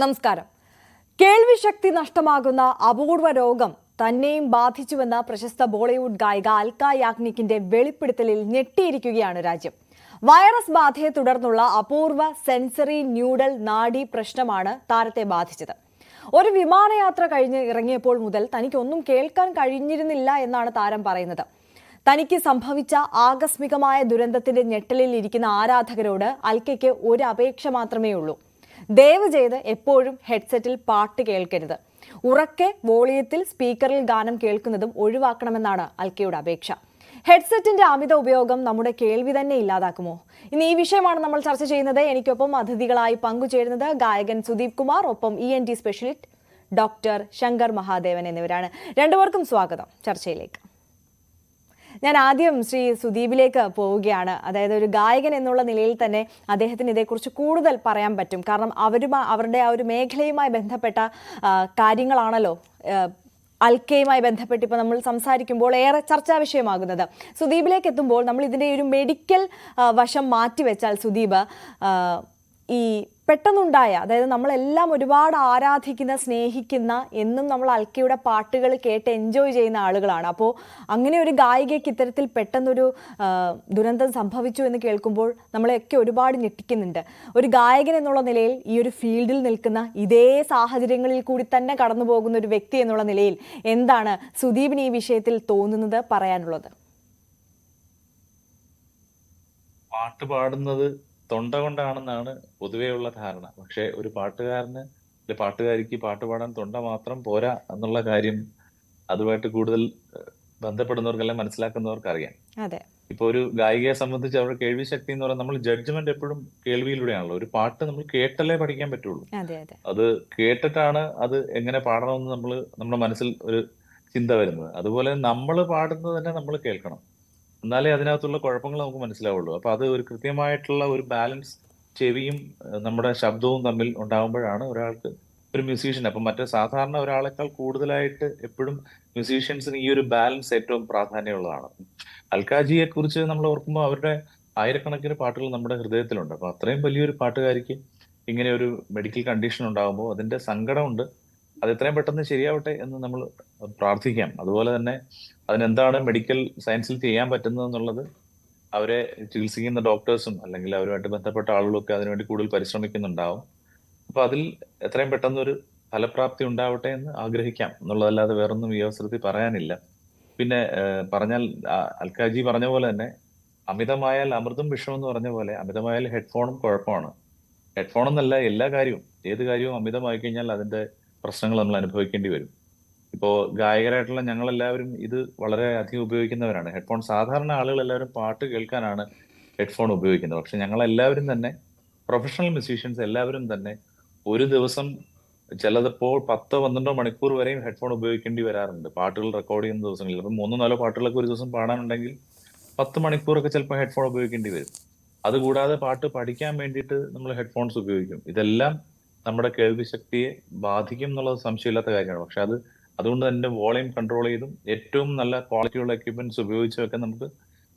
നമസ്കാരം. കേൾവിശക്തി നഷ്ടമാകുന്ന അപൂർവ രോഗം തന്നെയും ബാധിച്ചുവെന്ന പ്രശസ്ത ബോളിവുഡ് ഗായിക അൽക്ക യാഗ്നിക്കിന്റെ വെളിപ്പെടുത്തലിൽ ഞെട്ടിയിരിക്കുകയാണ് രാജ്യം. വൈറസ് ബാധയെ തുടർന്നുള്ള അപൂർവ സെൻസറി ന്യൂഡൽ നാഡി പ്രശ്നമാണ് താരത്തെ ബാധിച്ചത്. ഒരു വിമാനയാത്ര കഴിഞ്ഞ് ഇറങ്ങിയപ്പോൾ മുതൽ തനിക്കൊന്നും കേൾക്കാൻ കഴിഞ്ഞിരുന്നില്ല എന്നാണ് താരം പറയുന്നത്. തനിക്ക് സംഭവിച്ച ആകസ്മികമായ ദുരന്തത്തിന്റെ ഞെട്ടലിൽ ഇരിക്കുന്ന ആരാധകരോട് അൽക്കയ്ക്ക് ഒരു അപേക്ഷ മാത്രമേ ഉള്ളൂ ദയവ് ചെയ്ത് എപ്പോഴും ഹെഡ്സെറ്റിൽ പാട്ട് കേൾക്കരുത്. ഉറക്കെ വോളിയത്തിൽ സ്പീക്കറിൽ ഗാനം കേൾക്കുന്നതും ഒഴിവാക്കണമെന്നാണ് അൽക്കയുടെ അപേക്ഷ. ഹെഡ്സെറ്റിന്റെ അമിത ഉപയോഗം നമ്മുടെ കേൾവി തന്നെ ഇല്ലാതാക്കുമോ? ഇന്ന് ഈ വിഷയമാണ് നമ്മൾ ചർച്ച ചെയ്യുന്നത്. എനിക്കൊപ്പം അതിഥികളായി പങ്കുചേരുന്നത് ഗായകൻ സുദീപ് കുമാർ ഒപ്പം E N T specialist doctor Shankar Mahadevan എന്നിവരാണ്. രണ്ടുപേർക്കും സ്വാഗതം ചർച്ചയിലേക്ക്. ഞാൻ ആദ്യം ശ്രീ സുദീപിലേക്ക് പോവുകയാണ്. അതായത് ഒരു ഗായകൻ എന്നുള്ള നിലയിൽ തന്നെ അദ്ദേഹത്തിന് ഇതേക്കുറിച്ച് കൂടുതൽ പറയാൻ പറ്റും. കാരണം അവരുമായി അവരുടെ ആ ഒരു മേഖലയുമായി ബന്ധപ്പെട്ട കാര്യങ്ങളാണല്ലോ അൽക്കയുമായി ബന്ധപ്പെട്ട് ഇപ്പോൾ നമ്മൾ സംസാരിക്കുമ്പോൾ ഏറെ ചർച്ചാ വിഷയമാകുന്നത്. സുദീപിലേക്ക് എത്തുമ്പോൾ നമ്മൾ ഇതിന്റെ ഒരു മെഡിക്കൽ വശം മാറ്റിവെച്ചാൽ സുദീപ് ഈ പെട്ടെന്നുണ്ടായ അതായത് നമ്മളെല്ലാം ഒരുപാട് ആരാധിക്കുന്ന സ്നേഹിക്കുന്ന എന്നും നമ്മൾ അൽക്കയുടെ പാട്ടുകൾ കേട്ട് എൻജോയ് ചെയ്യുന്ന ആളുകളാണ്. അപ്പോൾ അങ്ങനെ ഒരു ഗായികയ്ക്ക് ഇത്തരത്തിൽ പെട്ടെന്നൊരു ദുരന്തം സംഭവിച്ചു എന്ന് കേൾക്കുമ്പോൾ നമ്മളെയൊക്കെ ഒരുപാട് ഞെട്ടിക്കുന്നുണ്ട്. ഒരു ഗായകൻ എന്നുള്ള നിലയിൽ ഈ ഒരു ഫീൽഡിൽ നിൽക്കുന്ന ഇതേ സാഹചര്യങ്ങളിൽ കൂടി തന്നെ കടന്നു പോകുന്ന ഒരു വ്യക്തി എന്നുള്ള നിലയിൽ എന്താണ് സുദീപിന് ഈ വിഷയത്തിൽ തോന്നുന്നത് പറയാനുള്ളത്? പാട്ട് പാടുന്നത് തൊണ്ട കൊണ്ടാണെന്നാണ് പൊതുവെയുള്ള ധാരണ. പക്ഷെ ഒരു പാട്ടുകാരന് അല്ലെ പാട്ടുകാരിക്ക് പാട്ട് പാടാൻ തൊണ്ട മാത്രം പോരാ എന്നുള്ള കാര്യം അതുമായിട്ട് കൂടുതൽ ബന്ധപ്പെടുന്നവർക്കെല്ലാം മനസ്സിലാക്കുന്നവർക്ക് അറിയാം ഇപ്പൊ ഒരു ഗായികയെ സംബന്ധിച്ച് അവരുടെ കേൾവി ശക്തി എന്ന് പറയുന്നത് നമ്മൾ ജഡ്ജ്മെന്റ് എപ്പോഴും കേൾവിയിലൂടെയാണല്ലോ. ഒരു പാട്ട് നമ്മൾ കേട്ടല്ലേ പഠിക്കാൻ പറ്റുള്ളൂ. അത് കേട്ടിട്ടാണ് അത് എങ്ങനെ പാടണമെന്ന് നമ്മൾ നമ്മുടെ മനസ്സിൽ ഒരു ചിന്ത വരുന്നത്. അതുപോലെ നമ്മൾ പാടുന്നത് തന്നെ നമ്മൾ കേൾക്കണം. എന്നാലേ അതിനകത്തുള്ള കുഴപ്പങ്ങൾ നമുക്ക് മനസ്സിലാവുള്ളൂ. അപ്പൊ അത് ഒരു കൃത്യമായിട്ടുള്ള ഒരു ബാലൻസ് ചെവിയും നമ്മുടെ ശബ്ദവും തമ്മിൽ ഉണ്ടാകുമ്പോഴാണ് ഒരാൾക്ക് ഒരു മ്യൂസീഷ്യൻ. അപ്പൊ മറ്റേ സാധാരണ ഒരാളെക്കാൾ കൂടുതലായിട്ട് എപ്പോഴും മ്യൂസീഷ്യൻസിന് ഈ ഒരു ബാലൻസ് ഏറ്റവും പ്രാധാന്യമുള്ളതാണ്. അൽക്കാജിയെ കുറിച്ച് നമ്മൾ ഓർക്കുമ്പോൾ അവരുടെ ആയിരക്കണക്കിന് പാട്ടുകൾ നമ്മുടെ ഹൃദയത്തിലുണ്ട്. അപ്പൊ അത്രയും വലിയൊരു പാട്ടുകാരിക്ക് ഇങ്ങനെ ഒരു മെഡിക്കൽ കണ്ടീഷൻ ഉണ്ടാകുമ്പോൾ അതിന്റെ സങ്കടമുണ്ട്. അത് എത്രയും പെട്ടെന്ന് ശരിയാവട്ടെ എന്ന് നമ്മൾ പ്രാർത്ഥിക്കാം. അതുപോലെ തന്നെ അതിനെന്താണ് മെഡിക്കൽ സയൻസിൽ ചെയ്യാൻ പറ്റുന്നത് എന്നുള്ളത് അവരെ ചികിത്സിക്കുന്ന ഡോക്ടേഴ്സും അല്ലെങ്കിൽ അവരുമായിട്ട് ബന്ധപ്പെട്ട ആളുകളൊക്കെ അതിനുവേണ്ടി കൂടുതൽ പരിശ്രമിക്കുന്നുണ്ടാവും. അപ്പൊ അതിൽ എത്രയും പെട്ടെന്ന് ഒരു ഫലപ്രാപ്തി ഉണ്ടാവട്ടെ എന്ന് ആഗ്രഹിക്കാം. എന്നുള്ളതല്ലാതെ വേറൊന്നും ഈ അവസരത്തിൽ പറയാനില്ല. പിന്നെ പറഞ്ഞാൽ അൽക്കാജി പറഞ്ഞ പോലെ തന്നെ അമിതമായാൽ അമൃതും വിഷം എന്ന് പറഞ്ഞ പോലെ അമിതമായാൽ ഹെഡ്ഫോണും കുഴപ്പമാണ്. ഹെഡ്ഫോൺ എന്നല്ല എല്ലാ കാര്യവും. ഏത് കാര്യവും അമിതമായി കഴിഞ്ഞാൽ അതിന്റെ പ്രശ്നങ്ങൾ നമ്മൾ അനുഭവിക്കേണ്ടി വരും. ഇപ്പോൾ ഗായകരായിട്ടുള്ള ഞങ്ങളെല്ലാവരും ഇത് വളരെ അധികം ഉപയോഗിക്കുന്നവരാണ്. ഹെഡ്ഫോൺ സാധാരണ ആളുകൾ എല്ലാവരും പാട്ട് കേൾക്കാനാണ് ഹെഡ്ഫോൺ ഉപയോഗിക്കുന്നത്. പക്ഷെ ഞങ്ങളെല്ലാവരും തന്നെ പ്രൊഫഷണൽ മ്യൂസീഷ്യൻസ് എല്ലാവരും തന്നെ ഒരു ദിവസം ചിലതിപ്പോൾ പത്തോ പന്ത്രണ്ടോ മണിക്കൂർ വരെയും ഹെഡ്ഫോൺ ഉപയോഗിക്കേണ്ടി വരാറുണ്ട്. പാട്ടുകൾ റെക്കോർഡ് ചെയ്യുന്ന ദിവസങ്ങളിൽ. അപ്പം മൂന്നോ നാലോ പാട്ടുകളൊക്കെ ഒരു ദിവസം പാടാനുണ്ടെങ്കിൽ പത്ത് മണിക്കൂറൊക്കെ ചിലപ്പോൾ ഹെഡ്ഫോൺ ഉപയോഗിക്കേണ്ടി വരും. അതുകൂടാതെ പാട്ട് പഠിക്കാൻ വേണ്ടിയിട്ട് നമ്മൾ ഹെഡ്ഫോൺസ് ഉപയോഗിക്കും. ഇതെല്ലാം നമ്മുടെ കേൾവി ശക്തിയെ ബാധിക്കും എന്നുള്ളത് സംശയമില്ലാത്ത കാര്യമാണ്. പക്ഷെ അത് അതുകൊണ്ട് തന്നെ വോളിയം കൺട്രോൾ ചെയ്തും ഏറ്റവും നല്ല ക്വാളിറ്റിയുള്ള എക്യുപ്മെന്റ്സ് ഉപയോഗിച്ചൊക്കെ നമുക്ക്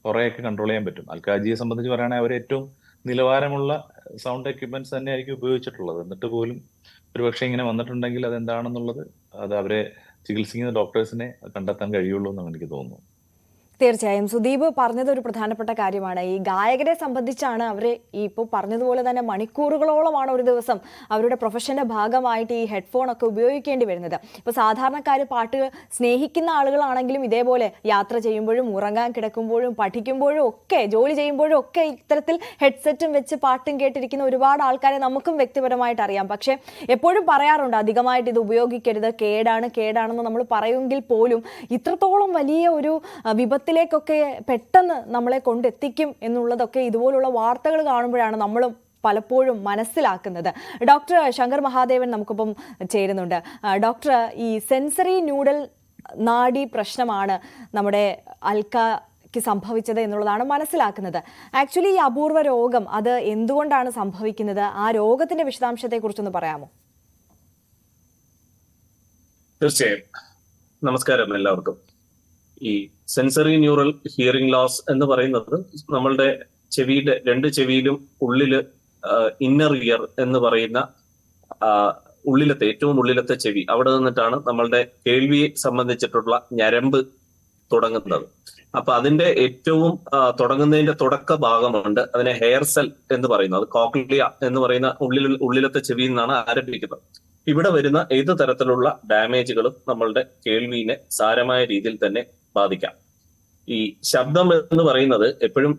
കുറേയൊക്കെ കൺട്രോൾ ചെയ്യാൻ പറ്റും. അൽക്കാജിയെ സംബന്ധിച്ച് പറയുകയാണെങ്കിൽ അവർ ഏറ്റവും നിലവാരമുള്ള സൗണ്ട് എക്യുപ്മെന്റ്സ് തന്നെ ആയിരിക്കും ഉപയോഗിച്ചിട്ടുള്ളത്. എന്നിട്ട് പോലും ഒരുപക്ഷെ ഇങ്ങനെ വന്നിട്ടുണ്ടെങ്കിൽ അത് എന്താണെന്നുള്ളത് അത് അവരെ ചികിത്സിക്കുന്ന ഡോക്ടേഴ്സിനെ കണ്ടെത്താൻ കഴിയുള്ളൂ എന്നാണ് എനിക്ക് തോന്നുന്നു തീർച്ചയായും. സുദീപ് പറഞ്ഞത് ഒരു പ്രധാനപ്പെട്ട കാര്യമാണ്. ഈ ഗായകരെ സംബന്ധിച്ചാണ് അവർ ഈ ഇപ്പോൾ പറഞ്ഞതുപോലെ തന്നെ മണിക്കൂറുകളോളമാണ് ഒരു ദിവസം അവരുടെ പ്രൊഫഷന്റെ ഭാഗമായിട്ട് ഈ ഹെഡ്ഫോൺ ഒക്കെ ഉപയോഗിക്കേണ്ടി വരുന്നത്. ഇപ്പോൾ സാധാരണക്കാർ പാട്ട് സ്നേഹിക്കുന്ന ആളുകളാണെങ്കിലും ഇതേപോലെ യാത്ര ചെയ്യുമ്പോഴും ഉറങ്ങാൻ കിടക്കുമ്പോഴും പഠിക്കുമ്പോഴും ഒക്കെ ജോലി ചെയ്യുമ്പോഴും ഒക്കെ ഇത്തരത്തിൽ ഹെഡ്സെറ്റും വെച്ച് പാട്ടും കേട്ടിരിക്കുന്ന ഒരുപാട് ആൾക്കാരെ നമുക്കും വ്യക്തിപരമായിട്ട് അറിയാം. പക്ഷേ എപ്പോഴും പറയാറുണ്ട് അധികമായിട്ട് ഇത് ഉപയോഗിക്കരുത് കേടാണ് കേടാണെന്ന് നമ്മൾ പറയുമെങ്കിൽ പോലും ഇത്രത്തോളം വലിയ ഒരു ആ, വിപത്തിലേക്കൊക്കെ പെട്ടെന്ന് നമ്മളെ കൊണ്ടെത്തിക്കും എന്നുള്ളതൊക്കെ ഇതുപോലുള്ള വാർത്തകൾ കാണുമ്പോഴാണ് നമ്മളും പലപ്പോഴും മനസ്സിലാക്കുന്നത്. ഡോക്ടർ ശങ്കർ മഹാദേവൻ നമുക്കിപ്പം ചേരുന്നുണ്ട്. ഡോക്ടർ ഈ സെൻസറി ന്യൂഡൽ നാഡി പ്രശ്നമാണ് നമ്മുടെ അൽക്കയ്ക്ക് സംഭവിച്ചത് എന്നുള്ളതാണ് മനസ്സിലാക്കുന്നത്. ആക്ച്വലി ഈ അപൂർവ രോഗം അത് എന്തുകൊണ്ടാണ് സംഭവിക്കുന്നത്? ആ രോഗത്തിന്റെ വിശദാംശത്തെക്കുറിച്ചൊന്ന് പറയാമോ? തീർച്ചയായും. നമസ്കാരം എല്ലാവർക്കും. ഈ സെൻസറി ന്യൂറൽ ഹിയറിംഗ് ലോസ് എന്ന് പറയുന്നത് നമ്മളുടെ ചെവിയുടെ രണ്ട് ചെവിയിലും ഉള്ളിൽ ഇന്നർ ഇയർ എന്ന് പറയുന്ന ഉള്ളിലത്തെ ഏറ്റവും ഉള്ളിലത്തെ ചെവി. അവിടെ നിന്നിട്ടാണ് നമ്മളുടെ കേൾവിയെ സംബന്ധിച്ചിട്ടുള്ള ഞരമ്പ് തുടങ്ങുന്നത്. അപ്പൊ അതിന്റെ ഏറ്റവും തുടങ്ങുന്നതിന്റെ തുടക്ക ഭാഗമുണ്ട് അതിനെ ഹെയർ സെൽ എന്ന് പറയുന്നത്. അത് കോക്ലിയ എന്ന് പറയുന്ന ഉള്ളിൽ ഉള്ളിലത്തെ ചെവിയിൽ നിന്നാണ് ആരംഭിക്കുന്നത്. ഇവിടെ വരുന്ന ഏത് തരത്തിലുള്ള ഡാമേജുകളും നമ്മളുടെ കേൾവിനെ സാരമായ രീതിയിൽ തന്നെ ബാധിക്കാം. ഈ ശബ്ദം എന്ന് പറയുന്നത് എപ്പോഴും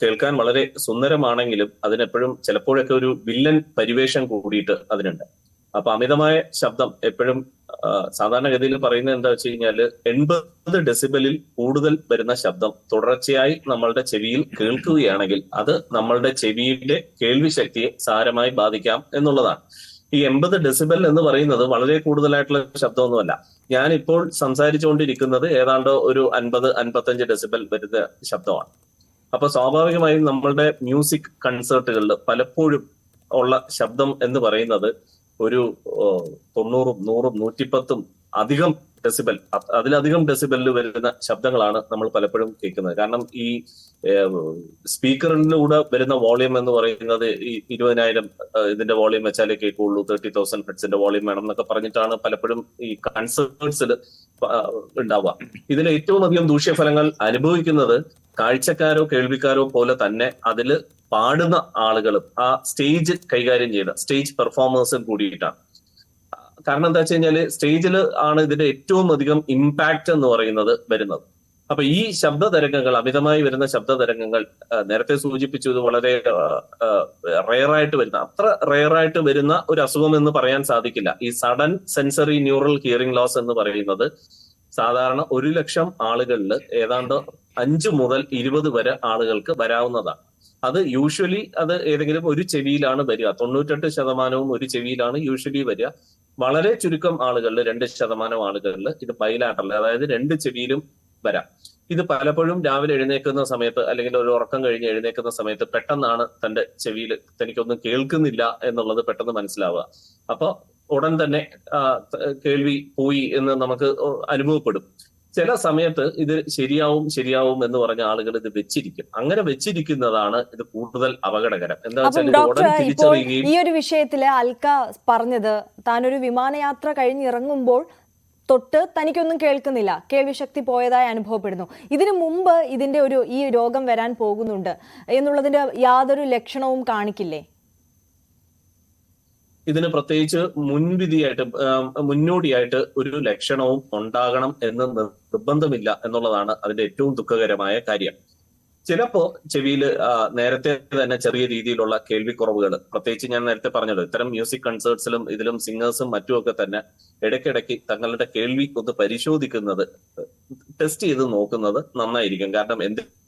കേൾക്കാൻ വളരെ സുന്ദരമാണെങ്കിലും അതിനെപ്പോഴും ചിലപ്പോഴൊക്കെ ഒരു വില്ലൻ പരിവേഷം കൂടിയിട്ട് അതിനുണ്ട്. അപ്പൊ അമിതമായ ശബ്ദം എപ്പോഴും സാധാരണഗതിയിൽ പറയുന്നത് എന്താ വെച്ച് കഴിഞ്ഞാൽ എൺപത് ഡെസിബലിൽ കൂടുതൽ വരുന്ന ശബ്ദം തുടർച്ചയായി നമ്മളുടെ ചെവിയിൽ കേൾക്കുകയാണെങ്കിൽ അത് നമ്മളുടെ ചെവിയുടെ കേൾവി ശക്തിയെ സാരമായി ബാധിക്കാം എന്നുള്ളതാണ്. ഈ എൺപത് ഡെസിബൽ എന്ന് പറയുന്നത് വളരെ കൂടുതലായിട്ടുള്ള ശബ്ദമൊന്നുമല്ല. ഞാൻ ഇപ്പോൾ സംസാരിച്ചുകൊണ്ടിരിക്കുന്നത് ഏതാണ്ട് ഒരു അൻപത് അൻപത്തഞ്ച് ഡെസിബൽ വരുന്ന ശബ്ദമാണ്. അപ്പൊ സ്വാഭാവികമായും നമ്മളുടെ മ്യൂസിക് കൺസേർട്ടുകളിൽ പലപ്പോഴും ഉള്ള ശബ്ദം എന്ന് പറയുന്നത് ഒരു തൊണ്ണൂറും നൂറും നൂറ്റിപ്പത്തും അധികം ഡെസിബൽ. അതിലധികം ഡെസിബലിൽ വരുന്ന ശബ്ദങ്ങളാണ് നമ്മൾ പലപ്പോഴും കേൾക്കുന്നത്. കാരണം ഈ സ്പീക്കറിലൂടെ വരുന്ന വോളിയം എന്ന് പറയുന്നത് ഈ ഇരുപതിനായിരം ഇതിന്റെ വോളിയം വെച്ചാലേ കേൾക്കുള്ളൂ. തേർട്ടി തൗസൻഡ് ഹെഡ്സിന്റെ വോളിയം വേണം എന്നൊക്കെ പറഞ്ഞിട്ടാണ് പലപ്പോഴും ഈ കൺസേർട്സിൽ ഉണ്ടാവുക. ഇതിൽ ഏറ്റവും അധികം ദൂഷ്യഫലങ്ങൾ അനുഭവിക്കുന്നത് കാഴ്ചക്കാരോ കേൾവിക്കാരോ പോലെ തന്നെ അതിൽ പാടുന്ന ആളുകളും ആ സ്റ്റേജ് കൈകാര്യം ചെയ്യുന്ന സ്റ്റേജ് പെർഫോമേഴ്സും കൂടിയിട്ടാണ്. കാരണം എന്താ വെച്ച് കഴിഞ്ഞാൽ സ്റ്റേജിൽ ആണ് ഇതിന്റെ ഏറ്റവും അധികം ഇമ്പാക്ട് എന്ന് പറയുന്നത് വരുന്നത്. അപ്പൊ ഈ ശബ്ദ തരംഗങ്ങൾ അമിതമായി വരുന്ന ശബ്ദ തരംഗങ്ങൾ നേരത്തെ സൂചിപ്പിച്ചു ഇത് വളരെ റെയറായിട്ട് വരുന്ന അത്ര റെയറായിട്ട് വരുന്ന ഒരു അസുഖം എന്ന് പറയാൻ സാധിക്കില്ല. ഈ sudden sensory neural hearing loss എന്ന് പറയുന്നത് സാധാരണ ഒരു ലക്ഷം ആളുകളിൽ ഏതാണ്ട് അഞ്ച് മുതൽ ഇരുപത് വരെ ആളുകൾക്ക് വരാവുന്നതാണ്. അത് യൂഷ്വലി അത് ഏതെങ്കിലും ഒരു ചെവിയിലാണ് വരിക. തൊണ്ണൂറ്റെട്ട് ശതമാനവും ഒരു ചെവിയിലാണ് യൂഷ്വലി വരിക. വളരെ ചുരുക്കം ആളുകളിൽ രണ്ട് ശതമാനം ആളുകളിൽ ഇത് ബൈലാറ്ററൽ അതായത് രണ്ട് ചെവിയിലും വരാം. ഇത് പലപ്പോഴും രാവിലെ എഴുന്നേക്കുന്ന സമയത്ത് അല്ലെങ്കിൽ ഒരു ഉറക്കം കഴിഞ്ഞ് എഴുന്നേക്കുന്ന സമയത്ത് പെട്ടെന്നാണ് തന്റെ ചെവിയിൽ തനിക്കൊന്നും കേൾക്കുന്നില്ല എന്നുള്ളത് പെട്ടെന്ന് മനസ്സിലാവുക. അപ്പൊ ഉടൻ തന്നെ കേൾവി പോയി എന്ന് നമുക്ക് അനുഭവപ്പെടും. ചില സമയത്ത് ഇത് ശരിയാവും ശരിയാവും എന്ന് പറഞ്ഞ ആളുകൾ ഇത് വെച്ചിരിക്കും. അങ്ങനെ വെച്ചിരിക്കുന്നതാണ് ഇത് കൂടുതൽ അപകടകരം. എന്താ വെച്ചാൽ ഈ ഒരു വിഷയത്തിൽ അൽക്ക പറഞ്ഞത് താനൊരു വിമാനയാത്ര കഴിഞ്ഞിറങ്ങുമ്പോൾ തൊട്ട് തനിക്കൊന്നും കേൾക്കുന്നില്ല. കേൾവിശക്തി പോയതായി അനുഭവപ്പെടുന്നു. ഇതിനു മുമ്പ് ഇതിന്റെ ഒരു ഈ രോഗം വരാൻ പോകുന്നുണ്ട് എന്നുള്ളതിന്റെ യാതൊരു ലക്ഷണവും കാണിക്കില്ലേ? ഇതിന് പ്രത്യേകിച്ച് മുൻവിധിയായിട്ട് മുന്നോടിയായിട്ട് ഒരു ലക്ഷണവും ഉണ്ടാകണം എന്ന് നിർബന്ധമില്ല എന്നുള്ളതാണ് അതിന്റെ ഏറ്റവും ദുഃഖകരമായ കാര്യം. ചിലപ്പോ ചെവിയിൽ നേരത്തെ തന്നെ ചെറിയ രീതിയിലുള്ള കേൾവിക്കുറവുകൾ പ്രത്യേകിച്ച് ഞാൻ നേരത്തെ പറഞ്ഞല്ലോ ഇത്തരം മ്യൂസിക് കൺസേർട്സിലും ഇതിലും സിംഗേഴ്സും മറ്റുമൊക്കെ തന്നെ ഇടയ്ക്കിടയ്ക്ക് തങ്ങളുടെ കേൾവി ഒന്ന് പരിശോധിക്കുന്നത് ടെസ്റ്റ് ചെയ്ത് നോക്കുന്നത് നന്നായിരിക്കും. കാരണം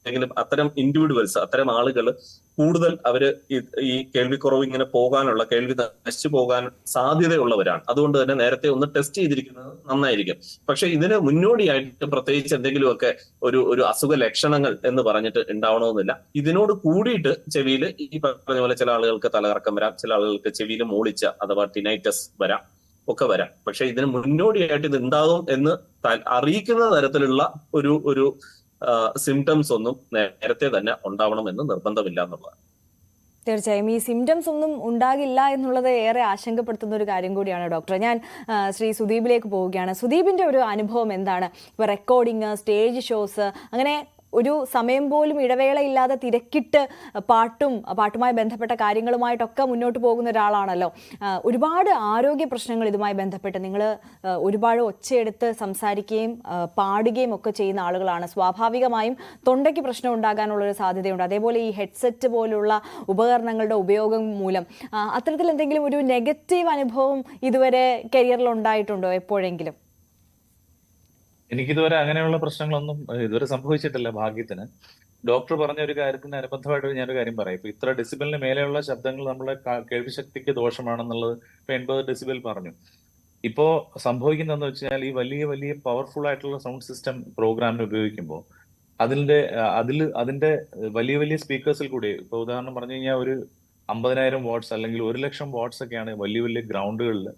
എന്തെങ്കിലും അത്തരം ഇൻഡിവിജ്വൽസ് അത്തരം ആളുകൾ കൂടുതൽ അവർ ഈ- കേൾവിക്കുറവ് ഇങ്ങനെ പോകാനുള്ള കേൾവി നശിച്ചു പോകാൻ സാധ്യതയുള്ളവരാണ്. അതുകൊണ്ട് തന്നെ നേരത്തെ ഒന്ന് ടെസ്റ്റ് ചെയ്തിരിക്കുന്നത് നന്നായിരിക്കും. പക്ഷെ ഇതിന് മുന്നോടിയായിട്ട് പ്രത്യേകിച്ച് എന്തെങ്കിലുമൊക്കെ ഒരു ഒരു അസുഖ ലക്ഷണങ്ങൾ എന്ന് പറഞ്ഞിട്ട് ഉണ്ടാവണമെന്നില്ല. ഇതിനോട് കൂടിയിട്ട് ചെവിയിൽ ഈ പറഞ്ഞ പോലെ ചില ആളുകൾക്ക് തലകറക്കം വരാം ചില ആളുകൾക്ക് ചെവിയിൽ മൂളിച്ച അഥവാ ടിനൈറ്റസ് വരാം ഒക്കെ വരാം. പക്ഷെ ഇതിന് മുന്നോടിയായിട്ട് ഇത് ഉണ്ടാകും എന്ന് അറിയിക്കുന്ന തരത്തിലുള്ള ഒരു ഒരു സിംറ്റംസ് ഒന്നും നേരത്തെ തന്നെ ഉണ്ടാവണമെന്ന് നിർബന്ധമില്ല എന്നുള്ളതാണ്. തീർച്ചയായും. ഈ സിംറ്റംസ് ഒന്നും ഉണ്ടാകില്ല എന്നുള്ളത് ഏറെ ആശങ്കപ്പെടുത്തുന്ന ഒരു കാര്യം കൂടിയാണ് ഡോക്ടർ ഞാൻ ശ്രീ സുദീപിലേക്ക് പോവുകയാണ്. സുദീപിന്റെ ഒരു അനുഭവം എന്താണ്? ഇപ്പൊ റെക്കോർഡിങ് സ്റ്റേജ് ഷോസ് അങ്ങനെ ഒരു സമയം പോലും ഇടവേളയില്ലാതെ തിരക്കിട്ട് പാട്ടും പാട്ടുമായി ബന്ധപ്പെട്ട കാര്യങ്ങളുമായിട്ടൊക്കെ മുന്നോട്ട് പോകുന്ന ഒരാളാണല്ലോ. ഒരുപാട് ആരോഗ്യ പ്രശ്നങ്ങൾ ഇതുമായി ബന്ധപ്പെട്ട് നിങ്ങൾ ഒരുപാട് ഒച്ചയെടുത്ത് സംസാരിക്കുകയും പാടുകയും ഒക്കെ ചെയ്യുന്ന ആളുകളാണ്. സ്വാഭാവികമായും തൊണ്ടയ്ക്ക് പ്രശ്നം ഉണ്ടാകാനുള്ളൊരു സാധ്യതയുണ്ട്. അതേപോലെ ഈ ഹെഡ്സെറ്റ് പോലുള്ള ഉപകരണങ്ങളുടെ ഉപയോഗം മൂലം. അത്തരത്തിൽ എന്തെങ്കിലും ഒരു നെഗറ്റീവ് അനുഭവം ഇതുവരെ കരിയറിൽ ഉണ്ടായിട്ടുണ്ടോ എപ്പോഴെങ്കിലും? എനിക്കിതുവരെ അങ്ങനെയുള്ള പ്രശ്നങ്ങളൊന്നും ഇതുവരെ സംഭവിച്ചിട്ടില്ല ഭാഗ്യത്തിന്. ഡോക്ടർ പറഞ്ഞ ഒരു കാര്യത്തിന് അനുബന്ധമായിട്ട് ഞാനൊരു കാര്യം പറയാം. ഇപ്പൊ ഇത്ര ഡെസിബലിന് മേലെയുള്ള ശബ്ദങ്ങൾ നമ്മുടെ കേൾവി കേൾവിശക്തിക്ക് ദോഷമാണെന്നുള്ളത് ഇപ്പൊ എൺപത് ഡെസിബൽ പറഞ്ഞു. ഇപ്പോ സംഭവിക്കുന്നതെന്ന് വെച്ചാൽ ഈ വലിയ വലിയ പവർഫുൾ ആയിട്ടുള്ള സൗണ്ട് സിസ്റ്റം പ്രോഗ്രാമിന് ഉപയോഗിക്കുമ്പോൾ അതിന്റെ അതിൽ അതിന്റെ വലിയ വലിയ സ്പീക്കേഴ്സിൽ കൂടി ഇപ്പൊ ഉദാഹരണം പറഞ്ഞു കഴിഞ്ഞാൽ ഒരു അമ്പതിനായിരം വാട്ട്സ് അല്ലെങ്കിൽ ഒരു ലക്ഷം വാട്ട്സ് ഒക്കെയാണ് വലിയ വലിയ ഗ്രൗണ്ടുകളിൽ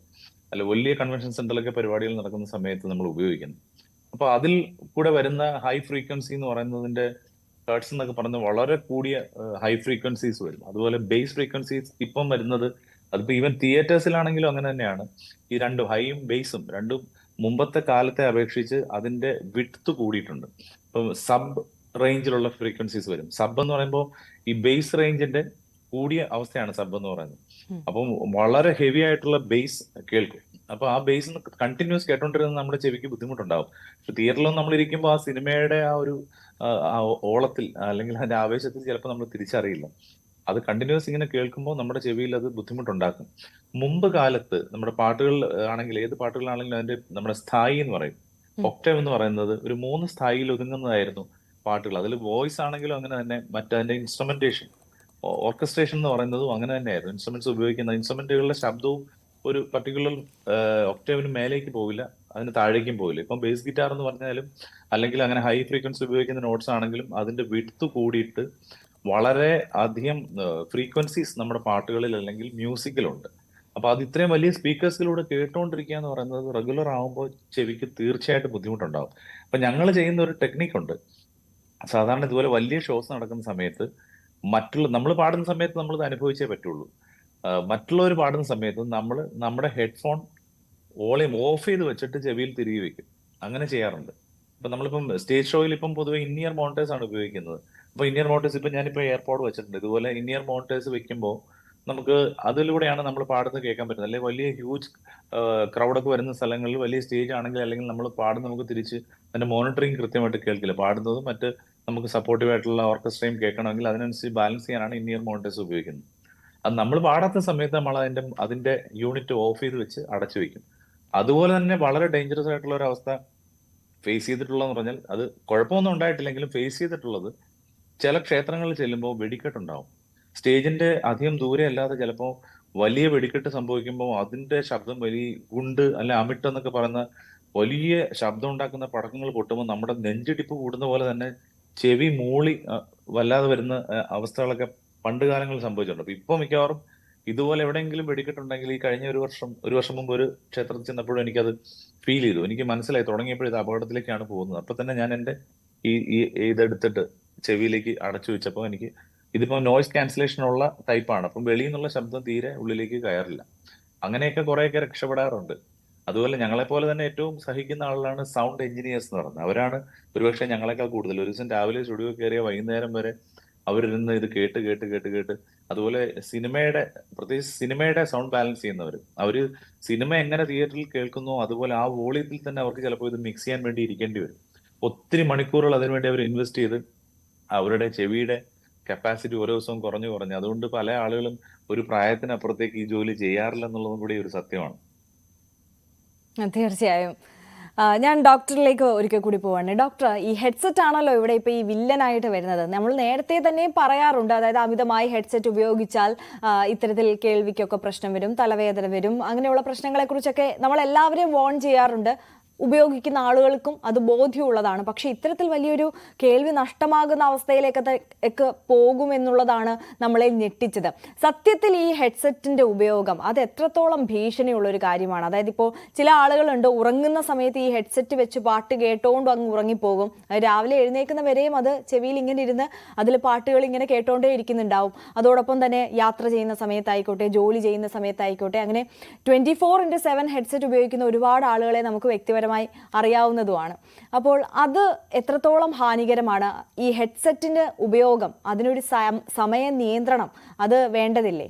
അല്ല വലിയ കൺവെൻഷൻ സെന്ററിലൊക്കെ പരിപാടികൾ നടക്കുന്ന സമയത്ത് നമ്മൾ ഉപയോഗിക്കുന്നത്. അപ്പൊ അതിൽ കൂടെ വരുന്ന ഹൈ ഫ്രീക്വൻസി എന്ന് പറയുന്നതിന്റെ ഹേർട്സ് എന്നൊക്കെ പറഞ്ഞ വളരെ കൂടിയ ഹൈ ഫ്രീക്വൻസീസ് വരും. അതുപോലെ ബേസ് ഫ്രീക്വൻസീസ് ഇപ്പം വരുന്നത് അതിപ്പോ ഈവൻ തിയേറ്റേഴ്സിലാണെങ്കിലും അങ്ങനെ തന്നെയാണ്. ഈ രണ്ടും ഹൈയും ബേസും രണ്ടും മുമ്പത്തെ കാലത്തെ അപേക്ഷിച്ച് അതിന്റെ വിട്ത് കൂടിയിട്ടുണ്ട്. ഇപ്പം സബ് റേഞ്ചിലുള്ള ഫ്രീക്വൻസീസ് വരും. സബ് എന്ന് പറയുമ്പോൾ ഈ ബേസ് റേഞ്ചിന്റെ കൂടിയ അവസ്ഥയാണ് സബ് എന്ന് പറയുന്നത്. അപ്പം വളരെ ഹെവി ആയിട്ടുള്ള ബേസ് കേൾക്കും. അപ്പൊ ആ ബേസ് കണ്ടിന്യൂസ് കേട്ടോണ്ടിരുന്ന നമ്മുടെ ചെവിക്ക് ബുദ്ധിമുട്ടുണ്ടാവും. പക്ഷെ തിയേറ്ററിലും നമ്മൾ ഇരിക്കുമ്പോൾ ആ സിനിമയുടെ ആ ഒരു ഓളത്തിൽ അല്ലെങ്കിൽ അതിന്റെ ആവേശത്തിൽ ചിലപ്പോൾ നമ്മൾ തിരിച്ചറിയില്ല. അത് കണ്ടിന്യൂസ് ഇങ്ങനെ കേൾക്കുമ്പോൾ നമ്മുടെ ചെവിയിൽ അത് ബുദ്ധിമുട്ടുണ്ടാക്കും. മുമ്പ് കാലത്ത് നമ്മുടെ പാട്ടുകൾ ആണെങ്കിൽ ഏത് പാട്ടുകളാണെങ്കിലും അതിന്റെ നമ്മുടെ സ്ഥായി എന്ന് പറയും. ഒക്ടേവ് എന്ന് പറയുന്നത് ഒരു മൂന്ന് സ്ഥായിയിൽ ഒതുങ്ങുന്നതായിരുന്നു പാട്ടുകൾ. അതിൽ വോയിസ് ആണെങ്കിലും അങ്ങനെ തന്നെ മറ്റതിന്റെ ഇൻസ്ട്രുമെന്റേഷൻ ഓർക്കസ്ട്രേഷൻ എന്ന് പറയുന്നതും അങ്ങനെ തന്നെയായിരുന്നു. ഇൻസ്ട്രുമെന്റ്സ് ഉപയോഗിക്കുന്ന ഇൻസ്ട്രുമെന്റുകളുടെ ശബ്ദവും ഒരു പർട്ടിക്കുലർ ഒക്ടേവിന് മേലേക്ക് പോവില്ല. അതിന് താഴേക്കും പോവില്ല. ഇപ്പം ബേസ് ഗിറ്റാർ എന്ന് പറഞ്ഞാലും അല്ലെങ്കിൽ അങ്ങനെ ഹൈ ഫ്രീക്വൻസി ഉപയോഗിക്കുന്ന നോട്ട്സ് ആണെങ്കിലും അതിന്റെ വിട്ത് കൂടിയിട്ട് വളരെ അധികം ഫ്രീക്വൻസീസ് നമ്മുടെ പാട്ടുകളിൽ അല്ലെങ്കിൽ മ്യൂസിക്കിലുണ്ട് അപ്പൊ അത് ഇത്രയും വലിയ സ്പീക്കേഴ്സിലൂടെ കേട്ടുകൊണ്ടിരിക്കുക എന്ന് പറയുന്നത് റെഗുലർ ആകുമ്പോൾ ചെവിക്ക് തീർച്ചയായിട്ടും ബുദ്ധിമുട്ടുണ്ടാകും അപ്പൊ ഞങ്ങൾ ചെയ്യുന്ന ഒരു ടെക്നിക് ഉണ്ട്. സാധാരണ ഇതുപോലെ വലിയ ഷോസ് നടക്കുന്ന സമയത്ത് മറ്റുള്ള നമ്മൾ പാടുന്ന സമയത്ത് നമ്മൾ അനുഭവിച്ചേ പറ്റുള്ളൂ. മറ്റുള്ളവർ പാടുന്ന സമയത്ത് നമ്മൾ നമ്മുടെ ഹെഡ്ഫോൺ വോളിയം ഓഫ് ചെയ്ത് വെച്ചിട്ട് ചെവിയിൽ തിരികെ വെക്കും. അങ്ങനെ ചെയ്യാറുണ്ട്. ഇപ്പൊ നമ്മളിപ്പം സ്റ്റേജ് ഷോയിൽ ഇപ്പം പൊതുവെ ഇന്നിയർ മോണിറ്റേഴ്സ് ആണ് ഉപയോഗിക്കുന്നത്. അപ്പൊ ഇന്നിയർ മോണിറ്റേഴ്സ് ഇപ്പൊ ഞാനിപ്പോ എയർപോർട്ട് വെച്ചിട്ടുണ്ട്. ഇതുപോലെ ഇന്നിയർ മോണിറ്റേഴ്സ് വെക്കുമ്പോൾ നമുക്ക് അതിലൂടെയാണ് നമ്മൾ പാടുന്നത് കേൾക്കാൻ പറ്റുന്നത്. അല്ലെങ്കിൽ വലിയ ഹ്യൂജ് ക്രൗഡൊക്കെ വരുന്ന സ്ഥലങ്ങളിൽ വലിയ സ്റ്റേജ് ആണെങ്കിൽ അല്ലെങ്കിൽ നമ്മൾ പാടുന്ന നമുക്ക് തിരിച്ച് അതിന്റെ മോണിറ്ററിങ് കൃത്യമായിട്ട് കേൾക്കില്ല. പാടുന്നതും മറ്റ് നമുക്ക് സപ്പോർട്ടീവ് ആയിട്ടുള്ള ഓർക്കസ്ട്രയും കേൾക്കണമെങ്കിൽ അതിനനുസരിച്ച് ബാലൻസ് ചെയ്യാനാണ് ഇന്നിയർ മോണിറ്റേഴ്സ് ഉപയോഗിക്കുന്നത്. അത് നമ്മൾ പാടാത്ത സമയത്ത് നമ്മൾ അതിന്റെ അതിന്റെ യൂണിറ്റ് ഓഫ് ചെയ്ത് വെച്ച് അടച്ചു വെക്കും. അതുപോലെ തന്നെ വളരെ ഡേഞ്ചറസ് ആയിട്ടുള്ള ഒരു അവസ്ഥ ഫേസ് ചെയ്തിട്ടുള്ളതെന്ന് പറഞ്ഞാൽ അത് കുഴപ്പമൊന്നും ഉണ്ടായിട്ടില്ലെങ്കിലും ഫേസ് ചെയ്തിട്ടുള്ളത് ചില ക്ഷേത്രങ്ങളിൽ ചെല്ലുമ്പോൾ വെടിക്കെട്ടുണ്ടാവും. സ്റ്റേജിന്റെ അധികം ദൂരെ അല്ലാതെ ചിലപ്പോൾ വലിയ വെടിക്കെട്ട് സംഭവിക്കുമ്പോൾ അതിന്റെ ശബ്ദം വലിയ ഗുണ്ട് അല്ലെ അമിട്ട് എന്നൊക്കെ പറയുന്ന വലിയ ശബ്ദം ഉണ്ടാക്കുന്ന പടക്കങ്ങൾ പൊട്ടുമ്പോൾ നമ്മുടെ നെഞ്ചിടിപ്പ് കൂടുന്ന പോലെ തന്നെ ചെവി മൂളി വല്ലാതെ വരുന്ന അവസ്ഥകളൊക്കെ പണ്ട് കാലങ്ങളിൽ സംഭവിച്ചിട്ടുണ്ട്. അപ്പൊ ഇപ്പൊ മിക്കവാറും ഇതുപോലെ എവിടെയെങ്കിലും വെടിക്കെട്ടുണ്ടെങ്കിൽ ഈ കഴിഞ്ഞ ഒരു വർഷം ഒരു വർഷം മുമ്പ് ഒരു ക്ഷേത്രത്തിൽ ചെന്നപ്പോഴും എനിക്കത് ഫീൽ ചെയ്തു. എനിക്ക് മനസ്സിലായി. തുടങ്ങിയപ്പോൾ ഇത് അപകടത്തിലേക്കാണ് പോകുന്നത്. അപ്പൊ തന്നെ ഞാൻ എന്റെ ഈ ഈ ഇതെടുത്തിട്ട് ചെവിയിലേക്ക് അടച്ചു വെച്ചപ്പോൾ എനിക്ക് ഇതിപ്പോ നോയ്സ് ക്യാൻസലേഷൻ ഉള്ള ടൈപ്പാണ് അപ്പം വെളിയിൽ നിന്നുള്ള ശബ്ദം തീരെ ഉള്ളിലേക്ക് കയറില്ല. അങ്ങനെയൊക്കെ കുറെയൊക്കെ രക്ഷപ്പെടാറുണ്ട്. അതുപോലെ ഞങ്ങളെപ്പോലെ തന്നെ ഏറ്റവും സഹിക്കുന്ന ആളുകളാണ് സൗണ്ട് എഞ്ചിനീയേഴ്സ് എന്ന് പറയുന്നത്. അവരാണ് ഒരുപക്ഷെ ഞങ്ങളെക്കാൾ കൂടുതൽ. ഒരു ദിവസം രാവിലെ സ്റ്റുഡിയോ കയറിയ വൈകുന്നേരം വരെ അവരിരുന്ന് ഇത് കേട്ട് കേട്ട് കേട്ട് കേട്ട്. അതുപോലെ സിനിമയുടെ പ്രത്യേകിച്ച് സിനിമയുടെ സൗണ്ട് ബാലൻസ് ചെയ്യുന്നവർ അവർ സിനിമ എങ്ങനെ തിയേറ്ററിൽ കേൾക്കുന്നു അതുപോലെ ആ വോളിയത്തിൽ തന്നെ അവർക്ക് ചിലപ്പോൾ ഇത് മിക്സ് ചെയ്യാൻ വേണ്ടി ഇരിക്കേണ്ടി വരും. ഒത്തിരി മണിക്കൂറുകൾ അതിനുവേണ്ടി അവർ ഇൻവെസ്റ്റ് ചെയ്ത് അവരുടെ ചെവിയുടെ കപ്പാസിറ്റി ഓരോ ദിവസവും കുറഞ്ഞു കുറഞ്ഞു. അതുകൊണ്ട് പല ആളുകളും ഒരു പ്രായത്തിനപ്പുറത്തേക്ക് ഈ ജോലി ചെയ്യാറില്ല എന്നുള്ളതും കൂടി ഒരു സത്യമാണ്. തീർച്ചയായും. ഞാൻ ഡോക്ടറിലേക്ക് ഒരിക്കൽ കൂടി പോവാണ്. ഡോക്ടർ ഈ ഹെഡ്സെറ്റ് ആണല്ലോ ഇവിടെ ഇപ്പോൾ ഈ വില്ലനായിട്ട് വരുന്നത്. നമ്മൾ നേരത്തെ തന്നെ പറയാറുണ്ട് അതായത് അമിതമായി ഹെഡ്സെറ്റ് ഉപയോഗിച്ചാൽ ഇത്തരത്തിൽ കേൾവിക്കൊക്കെ പ്രശ്നം വരും തലവേദന വരും അങ്ങനെയുള്ള പ്രശ്നങ്ങളെക്കുറിച്ചൊക്കെ നമ്മൾ എല്ലാവരെയും വോൺ ചെയ്യാറുണ്ട്. ഉപയോഗിക്കുന്ന ആളുകൾക്കും അത് ബോധ്യമുള്ളതാണ്. പക്ഷെ ഇത്തരത്തിൽ വലിയൊരു കേൾവി നഷ്ടമാകുന്ന അവസ്ഥയിലേക്ക് ഒക്കെ പോകുമെന്നുള്ളതാണ് നമ്മളെ ഞെട്ടിച്ചത്. സത്യത്തിൽ ഈ ഹെഡ്സെറ്റിന്റെ ഉപയോഗം അത് എത്രത്തോളം ഭീഷണിയുള്ള ഒരു കാര്യമാണ്. അതായത് ഇപ്പോൾ ചില ആളുകളുണ്ട് ഉറങ്ങുന്ന സമയത്ത് ഈ ഹെഡ്സെറ്റ് വെച്ച് പാട്ട് കേട്ടോണ്ട് അങ്ങ് ഉറങ്ങിപ്പോകും. രാവിലെ എഴുന്നേക്കുന്ന വരെയും അത് ചെവിയിൽ ഇങ്ങനെ ഇരുന്ന് അതിൽ പാട്ടുകൾ ഇങ്ങനെ കേട്ടോണ്ടേ ഇരിക്കുന്നുണ്ടാവും. അതോടൊപ്പം തന്നെ യാത്ര ചെയ്യുന്ന സമയത്തായിക്കോട്ടെ ജോലി ചെയ്യുന്ന സമയത്തായിക്കോട്ടെ അങ്ങനെ twenty four into seven headset ഉപയോഗിക്കുന്ന ഒരുപാട് ആളുകളെ നമുക്ക് വ്യക്തിപരമായി അറിയാവുന്നതുമാണ്. അപ്പോൾ അത് എത്രത്തോളം ഹാനികരമാണ്? ഈ ഹെഡ്സെറ്റിന്റെ ഉപയോഗം അതിനൊരു സമയ നിയന്ത്രണം അത് വേണ്ടതില്ലേ?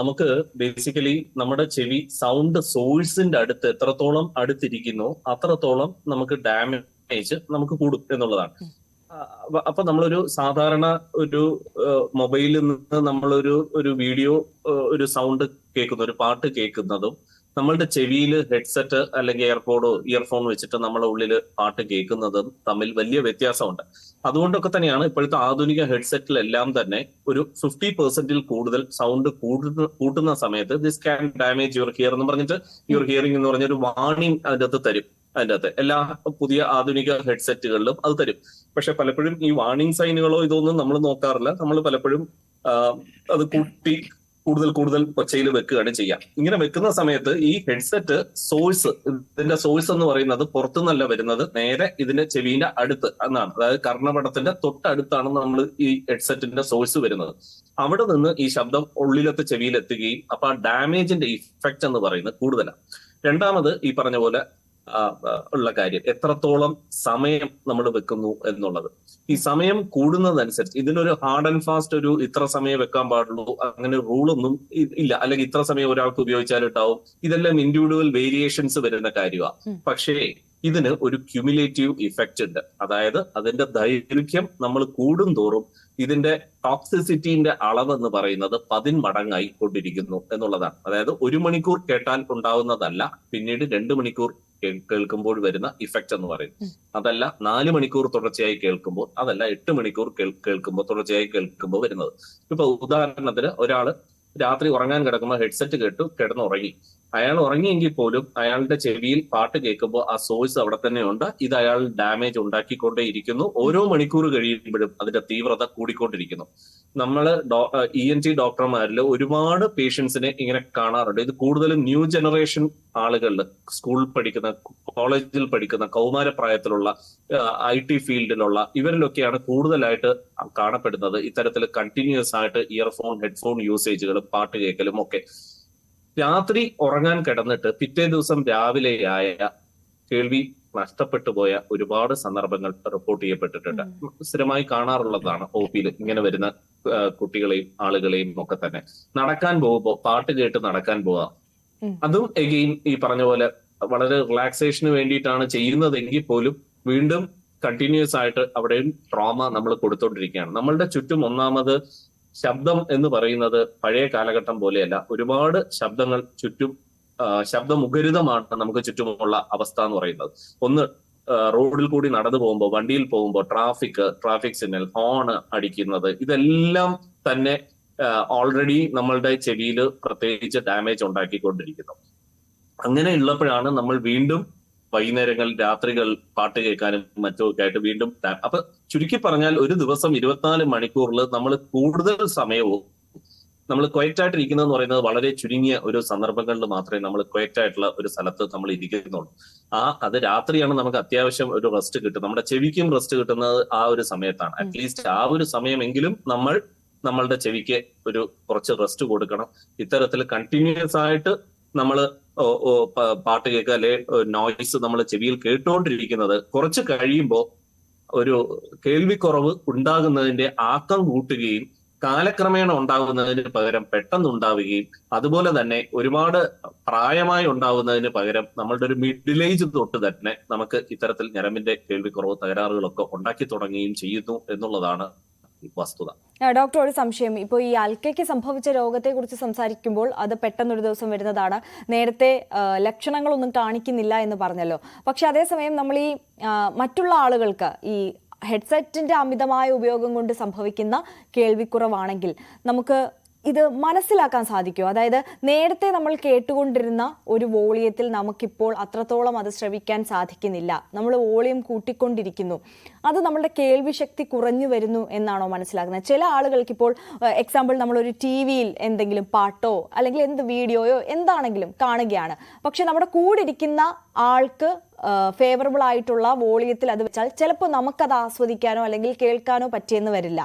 നമുക്ക് ബേസിക്കലി നമ്മുടെ ചെവി സൗണ്ട് സോഴ്സിന്റെ അടുത്ത് എത്രത്തോളം അടുത്തിരിക്കുന്നു അത്രത്തോളം നമുക്ക് ഡാമേജ് നമുക്ക് കൂടും എന്നുള്ളതാണ്. അപ്പൊ നമ്മളൊരു സാധാരണ ഒരു മൊബൈലിൽ നിന്ന് നമ്മളൊരു ഒരു വീഡിയോ ഒരു സൗണ്ട് കേൾക്കുന്ന ഒരു പാട്ട് കേൾക്കുന്നതും നമ്മളുടെ ചെവിയിൽ ഹെഡ്സെറ്റ് അല്ലെങ്കിൽ എയർപോഡോ ഇയർഫോൺ വെച്ചിട്ട് നമ്മളെ ഉള്ളിൽ പാട്ട് കേൾക്കുന്നതും തമ്മിൽ വലിയ വ്യത്യാസമുണ്ട്. അതുകൊണ്ടൊക്കെ തന്നെയാണ് ഇപ്പോഴത്തെ ആധുനിക ഹെഡ്സെറ്റിലെല്ലാം തന്നെ ഒരു ഫിഫ്റ്റി പെർസെന്റിൽ കൂടുതൽ സൗണ്ട് കൂട്ടുന്ന സമയത്ത് this can damage your hear എന്ന് പറഞ്ഞിട്ട് യുവർ ഹിയറിംഗ് എന്ന് പറഞ്ഞൊരു വാണിംഗ് അതിന്റെ അകത്ത് തരും. അതിന്റെ അകത്ത് എല്ലാ പുതിയ ആധുനിക ഹെഡ്സെറ്റുകളിലും അത് തരും. പക്ഷെ പലപ്പോഴും ഈ വാണിംഗ് സൈനുകളോ ഇതൊന്നും നമ്മൾ നോക്കാറില്ല. നമ്മൾ പലപ്പോഴും അത് കൂട്ടി കൂടുതൽ കൂടുതൽ ഒച്ചയിൽ വെക്കുകയാണ് ചെയ്യുക. ഇങ്ങനെ വെക്കുന്ന സമയത്ത് ഈ ഹെഡ്സെറ്റ് സോഴ്സ് ഇതിന്റെ സോഴ്സ് എന്ന് പറയുന്നത് പുറത്തുനിന്നല്ല വരുന്നത് നേരെ ഇതിന്റെ ചെവിന്റെ അടുത്ത് എന്നാണ്. അതായത് കർണപടത്തിന്റെ തൊട്ടടുത്താണ് നമ്മൾ ഈ ഹെഡ്സെറ്റിന്റെ സോഴ്സ് വരുന്നത്. അവിടെ നിന്ന് ഈ ശബ്ദം ഉള്ളിലത്തെ ചെവിയിൽ എത്തുകയും അപ്പൊ ആ ഡാമേജിന്റെ ഇഫക്റ്റ് എന്ന് പറയുന്നത് കൂടുതലാണ്. രണ്ടാമത് ഈ പറഞ്ഞ പോലെ ഉള്ള കാര്യം. എത്രത്തോളം സമയം നമ്മൾ വെക്കുന്നു എന്നുള്ളത്. ഈ സമയം കൂടുന്നതനുസരിച്ച് ഇതിനൊരു ഹാർഡ് ആൻഡ് ഫാസ്റ്റ് ഒരു ഇത്ര സമയം വെക്കാൻ പാടുള്ളൂ അങ്ങനെ റൂളൊന്നും ഇല്ല. അല്ലെങ്കിൽ ഇത്ര സമയം ഒരാൾക്ക് ഉപയോഗിച്ചാൽ ഉണ്ടാവും ഇതെല്ലാം ഇൻഡിവിജ്വൽ വേരിയേഷൻസ് വരുന്ന കാര്യമാണ് പക്ഷേ ഇതിന് ഒരു ക്യുമുലേറ്റീവ് ഇഫക്റ്റ് ഉണ്ട്. അതായത് അതിന്റെ ദൈർഘ്യം നമ്മൾ കൂടും തോറും ഇതിന്റെ ടോക്സിസിറ്റിന്റെ അളവ് എന്ന് പറയുന്നത് പതിന്മടങ്ങായി കൊണ്ടിരിക്കുന്നു എന്നുള്ളതാണ്. അതായത് ഒരു മണിക്കൂർ കേട്ടാൽ ഉണ്ടാവുന്നതല്ല പിന്നീട് രണ്ട് മണിക്കൂർ കേൾക്കുമ്പോൾ വരുന്ന ഇഫക്റ്റ് എന്ന് പറയുന്നത് അതല്ല നാല് മണിക്കൂർ തുടർച്ചയായി കേൾക്കുമ്പോൾ അതല്ല എട്ട് മണിക്കൂർ കേൾ- കേൾക്കുമ്പോൾ തുടർച്ചയായി കേൾക്കുമ്പോൾ വരുന്നത്. ഇപ്പൊ ഉദാഹരണത്തിന് ഒരാൾ രാത്രി ഉറങ്ങാൻ കിടക്കുമ്പോൾ ഹെഡ്സെറ്റ് കേട്ടു കിടന്നുറങ്ങി. അയാൾ ഉറങ്ങിയെങ്കിൽ പോലും അയാളുടെ ചെവിയിൽ പാട്ട് കേൾക്കുമ്പോൾ ആ സോഴ്സ് അവിടെ തന്നെ ഉണ്ട് ഇത് അയാൾ ഡാമേജ് ഉണ്ടാക്കിക്കൊണ്ടേയിരിക്കുന്നു. ഓരോ മണിക്കൂർ കഴിയുമ്പോഴും അതിന്റെ തീവ്രത കൂടിക്കൊണ്ടിരിക്കുന്നു. നമ്മൾ ഇ എൻ ടി ഡോക്ടർമാരിൽ ഒരുപാട് പേഷ്യൻസിനെ ഇങ്ങനെ കാണാറുണ്ട്. ഇത് കൂടുതലും ന്യൂ ജനറേഷൻ ആളുകളിൽ സ്കൂൾ പഠിക്കുന്ന കോളേജിൽ പഠിക്കുന്ന കൗമാരപ്രായത്തിലുള്ള ഐ ടി ഫീൽഡിലുള്ള ഇവരിലൊക്കെയാണ് കൂടുതലായിട്ട് കാണപ്പെടുന്നത്. ഇത്തരത്തിൽ കണ്ടിന്യൂസ് ആയിട്ട് ഇയർഫോൺ ഹെഡ്ഫോൺ യൂസേജുകളും പാട്ട് കേൾക്കലും ഒക്കെ. രാത്രി ഉറങ്ങാൻ കിടന്നിട്ട് പിറ്റേ ദിവസം രാവിലെയായ കേൾവി നഷ്ടപ്പെട്ടു പോയ ഒരുപാട് സന്ദർഭങ്ങൾ റിപ്പോർട്ട് ചെയ്യപ്പെട്ടിട്ടുണ്ട്. സ്ഥിരമായി കാണാറുള്ളതാണ് ഒ പിയിൽ ഇങ്ങനെ വരുന്ന കുട്ടികളെയും ആളുകളെയും ഒക്കെ തന്നെ. നടക്കാൻ പോകുമ്പോൾ പാട്ട് കേട്ട് നടക്കാൻ പോവാം. അതും എഗെയിൻ ഈ പറഞ്ഞ പോലെ വളരെ റിലാക്സേഷന് വേണ്ടിയിട്ടാണ് ചെയ്യുന്നതെങ്കിൽ പോലും വീണ്ടും കണ്ടിന്യൂസ് ആയിട്ട് അവിടെയും ട്രോമ നമ്മൾ കൊടുത്തോണ്ടിരിക്കുകയാണ്. നമ്മളുടെ ചുറ്റും ഒന്നാമത് ശബ്ദം എന്ന് പറയുന്നത് പഴയ കാലഘട്ടം പോലെയല്ല. ഒരുപാട് ശബ്ദങ്ങൾ ചുറ്റും ശബ്ദമുഖരിതമാണ് നമുക്ക് ചുറ്റുമുള്ള അവസ്ഥ എന്ന് പറയുന്നത്. ഒന്ന് റോഡിൽ കൂടി നടന്നു പോകുമ്പോൾ വണ്ടിയിൽ പോകുമ്പോൾ ട്രാഫിക് ട്രാഫിക് സിഗ്നൽ ഹോൺ അടിക്കുന്നത് ഇതെല്ലാം തന്നെ ഓൾറെഡി നമ്മളുടെ ചെവിയിൽ പ്രത്യേകിച്ച് ഡാമേജ് ഉണ്ടാക്കിക്കൊണ്ടിരിക്കുന്നു. അങ്ങനെ ഉള്ളപ്പോഴാണ് നമ്മൾ വീണ്ടും വൈകുന്നേരങ്ങൾ രാത്രികൾ പാട്ട് കേൾക്കാനും മറ്റുമൊക്കെ ആയിട്ട് വീണ്ടും അപ്പൊ ചുരുക്കി പറഞ്ഞാൽ ഒരു ദിവസം ഇരുപത്തിനാല് മണിക്കൂറിൽ നമ്മൾ കൂടുതൽ സമയവും നമ്മൾ ക്വയറ്റ് ആയിട്ട് ഇരിക്കുന്നതെന്ന് പറയുന്നത് വളരെ ചുരുങ്ങിയ ഒരു സന്ദർഭങ്ങളിൽ മാത്രമേ നമ്മൾ ക്വയറ്റായിട്ടുള്ള ഒരു സ്ഥലത്ത് നമ്മൾ ഇരിക്കുന്നുള്ളൂ. ആ അത് രാത്രിയാണ് നമുക്ക് അത്യാവശ്യം ഒരു റെസ്റ്റ് കിട്ടും നമ്മുടെ ചെവിക്കും റെസ്റ്റ് കിട്ടുന്നത് ആ ഒരു സമയത്താണ്. അറ്റ്ലീസ്റ്റ് ആ ഒരു സമയമെങ്കിലും നമ്മൾ നമ്മളുടെ ചെവിക്ക് ഒരു കുറച്ച് റെസ്റ്റ് കൊടുക്കണം. ഇത്തരത്തിൽ കണ്ടിന്യൂസ് ആയിട്ട് നമ്മൾ പാട്ട് കേൾക്കുക അല്ലെ നോയ്സ് നമ്മൾ ചെവിയിൽ കേട്ടുകൊണ്ടിരിക്കുന്നത് കുറച്ച് കഴിയുമ്പോൾ ഒരു കേൾവിക്കുറവ് ഉണ്ടാകുന്നതിന്റെ ആക്കം കൂട്ടുകയും കാലക്രമേണ ഉണ്ടാകുന്നതിന് പകരം പെട്ടെന്ന് ഉണ്ടാവുകയും അതുപോലെ തന്നെ ഒരുപാട് പ്രായമായി ഉണ്ടാകുന്നതിന് പകരം നമ്മളുടെ ഒരു മിഡിൽ ഏജ് തൊട്ട് തന്നെ നമുക്ക് ഇത്തരത്തിൽ ഞരമ്പിന്റെ കേൾവിക്കുറവ് തകരാറുകളൊക്കെ ഉണ്ടാക്കി തുടങ്ങുകയും ചെയ്യുന്നു എന്നുള്ളതാണ് വസ്തുത. ഡോക്ടർ ഒരു സംശയം. ഇപ്പോൾ ഈ അൽക്കയ്ക്ക് സംഭവിച്ച രോഗത്തെക്കുറിച്ച് സംസാരിക്കുമ്പോൾ അത് പെട്ടെന്നൊരു ദിവസം വരുന്നതാണ്. നേരത്തെ ലക്ഷണങ്ങളൊന്നും കാണിക്കുന്നില്ല എന്ന് പറഞ്ഞല്ലോ. പക്ഷെ അതേസമയം നമ്മൾ ഈ മറ്റുള്ള ആളുകൾക്ക് ഈ ഹെഡ്സെറ്റിന്റെ അമിതമായ ഉപയോഗം കൊണ്ട് സംഭവിക്കുന്ന കേൾവിക്കുറവാണെങ്കിൽ നമുക്ക് ഇത് മനസ്സിലാക്കാൻ സാധിക്കുമോ അതായത് നേരത്തെ നമ്മൾ കേട്ടുകൊണ്ടിരുന്ന ഒരു വോളിയത്തിൽ നമുക്കിപ്പോൾ അത്രത്തോളം അത് ശ്രവിക്കാൻ സാധിക്കുന്നില്ല. നമ്മൾ വോളിയം കൂട്ടിക്കൊണ്ടിരിക്കുന്നു. അത് നമ്മളുടെ കേൾവി ശക്തി കുറഞ്ഞു വരുന്നു എന്നാണോ മനസ്സിലാക്കുന്നത്? ചില ആളുകൾക്ക് ഇപ്പോൾ എക്സാമ്പിൾ നമ്മളൊരു ടി വിയിൽ എന്തെങ്കിലും പാട്ടോ അല്ലെങ്കിൽ എന്ത് വീഡിയോയോ എന്താണെങ്കിലും കാണുകയാണ്. പക്ഷെ നമ്മുടെ കൂടെ ഇരിക്കുന്ന ആൾക്ക് ഫേവറബിൾ ആയിട്ടുള്ള വോളിയത്തിൽ അത് വെച്ചാൽ ചിലപ്പോൾ നമുക്കത് ആസ്വദിക്കാനോ അല്ലെങ്കിൽ കേൾക്കാനോ പറ്റിയെന്ന് വരില്ല.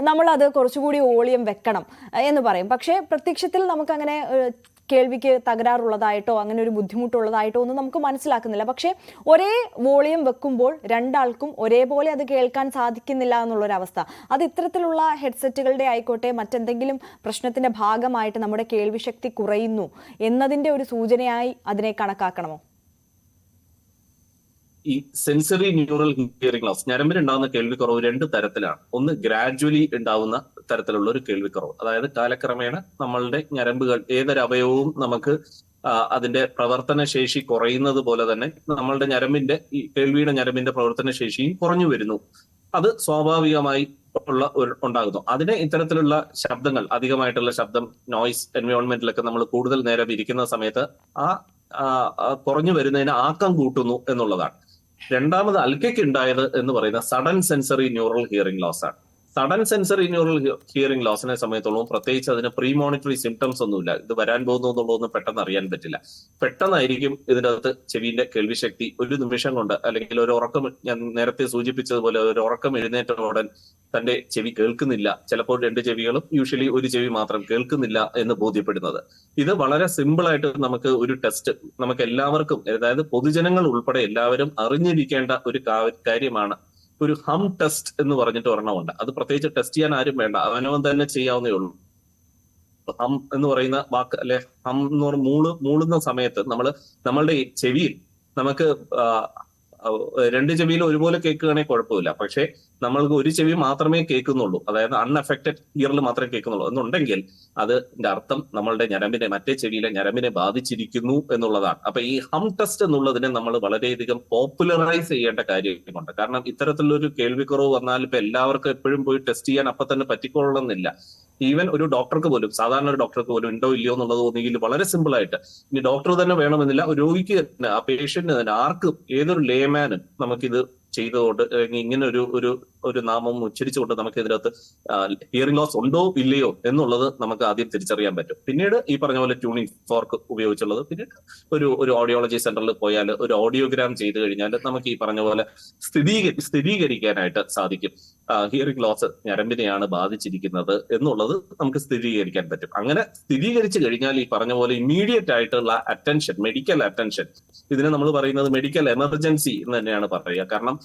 നമ്മളത് കുറച്ചുകൂടി വോളിയം വെക്കണം എന്ന് പറയും. പക്ഷേ പ്രത്യക്ഷത്തിൽ നമുക്കങ്ങനെ കേൾവിക്ക് തകരാറുള്ളതായിട്ടോ അങ്ങനെ ഒരു ബുദ്ധിമുട്ടുള്ളതായിട്ടോ ഒന്നും നമുക്ക് മനസ്സിലാക്കുന്നില്ല. പക്ഷേ ഒരേ വോളിയം വെക്കുമ്പോൾ രണ്ടാൾക്കും ഒരേപോലെ അത് കേൾക്കാൻ സാധിക്കുന്നില്ല എന്നുള്ളൊരവസ്ഥ. അത് ഇത്തരത്തിലുള്ള ഹെഡ്സെറ്റുകളുടെ ആയിക്കോട്ടെ മറ്റെന്തെങ്കിലും പ്രശ്നത്തിന്റെ ഭാഗമായിട്ട് നമ്മുടെ കേൾവിശക്തി കുറയുന്നു എന്നതിന്റെ ഒരു സൂചനയായി അതിനെ കണക്കാക്കണമോ? ഈ സെൻസറി ന്യൂറൽ ഹിയറിംഗ് ലോസ് ഞരമ്പിൽ ഉണ്ടാകുന്ന കേൾവിക്കുറവ് രണ്ട് തരത്തിലാണ്. ഒന്ന് ഗ്രാജുവലി ഉണ്ടാവുന്ന തരത്തിലുള്ള ഒരു കേൾവിക്കുറവ്. അതായത് കാലക്രമേണ നമ്മളുടെ ഞരമ്പുകൾ ഏതൊരു അവയവവും നമുക്ക് അതിന്റെ പ്രവർത്തന ശേഷി കുറയുന്നത് പോലെ തന്നെ നമ്മളുടെ ഞരമ്പിന്റെ ഈ കേൾവിയുടെ ഞരമ്പിന്റെ പ്രവർത്തന ശേഷിയും കുറഞ്ഞു വരുന്നു. അത് സ്വാഭാവികമായി ഉള്ള ഒരു ഉണ്ടാകുന്നു. അതിനെ ഇത്തരത്തിലുള്ള ശബ്ദങ്ങൾ അധികമായിട്ടുള്ള ശബ്ദം നോയ്സ് എൻവയോൺമെന്റിലൊക്കെ നമ്മൾ കൂടുതൽ നേരം ഇരിക്കുന്ന സമയത്ത് ആ കുറഞ്ഞു വരുന്നതിന് ആക്കം കൂട്ടുന്നു എന്നുള്ളതാണ്. രണ്ടാമത് അൽക്കയ്ക്ക് ഉണ്ടായത് എന്ന് പറയുന്ന sudden sensory neural hearing loss ആണ് സഡൻ സെൻസറി ന്യൂറൽ ഹിയറിംഗ് ലോസിനെ സമയത്തോളം പ്രത്യേകിച്ച് അതിന് പ്രീ മോണിറ്ററി സിംറ്റംസ് ഒന്നുമില്ല. ഇത് വരാൻ പോകുന്നു എന്നുള്ളതൊന്നും പെട്ടെന്ന് അറിയാൻ പറ്റില്ല. പെട്ടെന്നായിരിക്കും ഇതിനകത്ത് ചെവിന്റെ കേൾവിശക്തി ഒരു നിമിഷം കൊണ്ട് അല്ലെങ്കിൽ ഒരു ഉറക്കം ഞാൻ നേരത്തെ സൂചിപ്പിച്ചതുപോലെ ഒരു ഉറക്കം എഴുന്നേറ്റ ഉടൻ തന്റെ ചെവി കേൾക്കുന്നില്ല. ചിലപ്പോൾ രണ്ട് ചെവികളും യൂഷ്വലി ഒരു ചെവി മാത്രം കേൾക്കുന്നില്ല എന്ന് ബോധ്യപ്പെടുന്നത്. ഇത് വളരെ സിമ്പിൾ ആയിട്ട് നമുക്ക് ഒരു ടെസ്റ്റ് നമുക്ക് എല്ലാവർക്കും അതായത് പൊതുജനങ്ങൾ ഉൾപ്പെടെ എല്ലാവരും അറിഞ്ഞിരിക്കേണ്ട ഒരു കാര്യമാണ് ഒരു ഹം ടെസ്റ്റ് എന്ന് പറഞ്ഞിട്ട് ഒരെണ്ണമുണ്ട്. അത് പ്രത്യേകിച്ച് ടെസ്റ്റ് ചെയ്യാൻ ആരും വേണ്ട. അവനവൻ തന്നെ ചെയ്യാവുന്നേ ഉള്ളൂ. ഹം എന്ന് പറയുന്ന വാക്ക് അല്ലെ ഹം എന്ന് പറഞ്ഞ മൂൾ മൂളുന്ന സമയത്ത് നമ്മൾ നമ്മളുടെ ചെവിയിൽ നമുക്ക് രണ്ട് ചെവിയിൽ ഒരുപോലെ കേൾക്കുകയാണെങ്കിൽ കുഴപ്പമില്ല. പക്ഷേ നമ്മൾക്ക് ഒരു ചെവി മാത്രമേ കേൾക്കുന്നുള്ളൂ. അതായത് അൺഅഫക്റ്റഡ് ഇയറിൽ മാത്രമേ കേൾക്കുന്നുള്ളൂ. എന്നുണ്ടെങ്കിൽ അതിന്റെ അർത്ഥം നമ്മളുടെ ഞരമ്പിനെ മറ്റേ ചെവിയിലെ ഞരമ്പിനെ ബാധിച്ചിരിക്കുന്നു എന്നുള്ളതാണ്. അപ്പൊ ഈ ഹം ടെസ്റ്റ് എന്നുള്ളതിനെ നമ്മൾ വളരെയധികം പോപ്പുലറൈസ് ചെയ്യേണ്ട കാര്യമുണ്ട്. കാരണം ഇത്തരത്തിലൊരു കേൾവിക്കുറവ് വന്നാൽ ഇപ്പൊ എല്ലാവർക്കും എപ്പോഴും പോയി ടെസ്റ്റ് ചെയ്യാൻ അപ്പൊ തന്നെ പറ്റിക്കൊള്ളണമെന്നില്ല. ഈവൻ ഒരു ഡോക്ടർക്ക് പോലും സാധാരണ ഒരു ഡോക്ടർക്ക് പോലും ഉണ്ടോ ഇല്ലയോ എന്നുള്ളത് തോന്നിയെങ്കിൽ വളരെ സിമ്പിൾ ആയിട്ട് ഇനി ഡോക്ടർ തന്നെ വേണമെന്നില്ല ഒരു രോഗിക്ക് തന്നെ ആ പേഷ്യന്റിന് തന്നെ ആർക്കും ഏതൊരു ലേമാനും നമുക്കിത് ചെയ്തുകൊണ്ട് ഇങ്ങനെ ഒരു ഒരു ഒരു നാമം ഉച്ചരിച്ചുകൊണ്ട് നമുക്ക് ഇതിനകത്ത് ഹിയറിംഗ് ലോസ് ഉണ്ടോ ഇല്ലയോ എന്നുള്ളത് നമുക്ക് ആദ്യം തിരിച്ചറിയാൻ പറ്റും. പിന്നീട് ഈ പറഞ്ഞ പോലെ ട്യൂണിംഗ് ഫോർക്ക് ഉപയോഗിച്ചുള്ളത് പിന്നീട് ഒരു ഒരു ഓഡിയോളജി സെന്ററിൽ പോയാൽ ഒരു ഓഡിയോഗ്രാം ചെയ്തു കഴിഞ്ഞാൽ നമുക്ക് ഈ പറഞ്ഞ പോലെ സ്ഥിരീകരി സ്ഥിരീകരിക്കാനായിട്ട് സാധിക്കും. ഹിയറിംഗ് ലോസ് ഞരമ്പിനെയാണ് ബാധിച്ചിരിക്കുന്നത് എന്നുള്ളത് നമുക്ക് സ്ഥിരീകരിക്കാൻ പറ്റും. അങ്ങനെ സ്ഥിരീകരിച്ചു കഴിഞ്ഞാൽ ഈ പറഞ്ഞ പോലെ ഇമ്മീഡിയറ്റ് ആയിട്ടുള്ള അറ്റൻഷൻ മെഡിക്കൽ അറ്റൻഷൻ ഇതിനെ നമ്മൾ പറയുന്നത് മെഡിക്കൽ എമർജൻസി എന്ന് തന്നെയാണ് പറയുക. കാരണം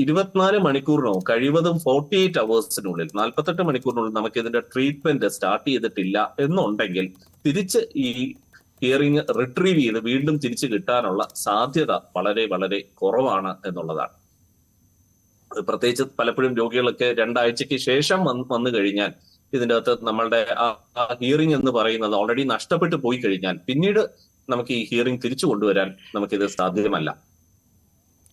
ഇരുപത്തിനാല് മണിക്കൂറിനോ കഴിവതും ഫോർട്ടി എയ്റ്റ് അവേഴ്സിനുള്ളിൽ നാൽപ്പത്തെട്ട് മണിക്കൂറിനുള്ളിൽ നമുക്ക് ഇതിന്റെ ട്രീറ്റ്മെന്റ് സ്റ്റാർട്ട് ചെയ്തിട്ടില്ല എന്നുണ്ടെങ്കിൽ തിരിച്ച് ഈ ഹിയറിംഗ് റിട്രീവ് ചെയ്ത് വീണ്ടും തിരിച്ചു കിട്ടാനുള്ള സാധ്യത വളരെ വളരെ കുറവാണ് എന്നുള്ളതാണ്. പ്രത്യേകിച്ച് പലപ്പോഴും രോഗികളൊക്കെ രണ്ടാഴ്ചക്ക് ശേഷം വന്ന് വന്നു കഴിഞ്ഞാൽ ഇതിന്റെ അകത്ത് നമ്മളുടെ ആ ഹിയറിംഗ് എന്ന് പറയുന്നത് ഓൾറെഡി നഷ്ടപ്പെട്ടു പോയി കഴിഞ്ഞാൽ പിന്നീട് നമുക്ക് ഈ ഹിയറിംഗ് തിരിച്ചു കൊണ്ടുവരാൻ നമുക്കിത് സാധ്യമല്ല.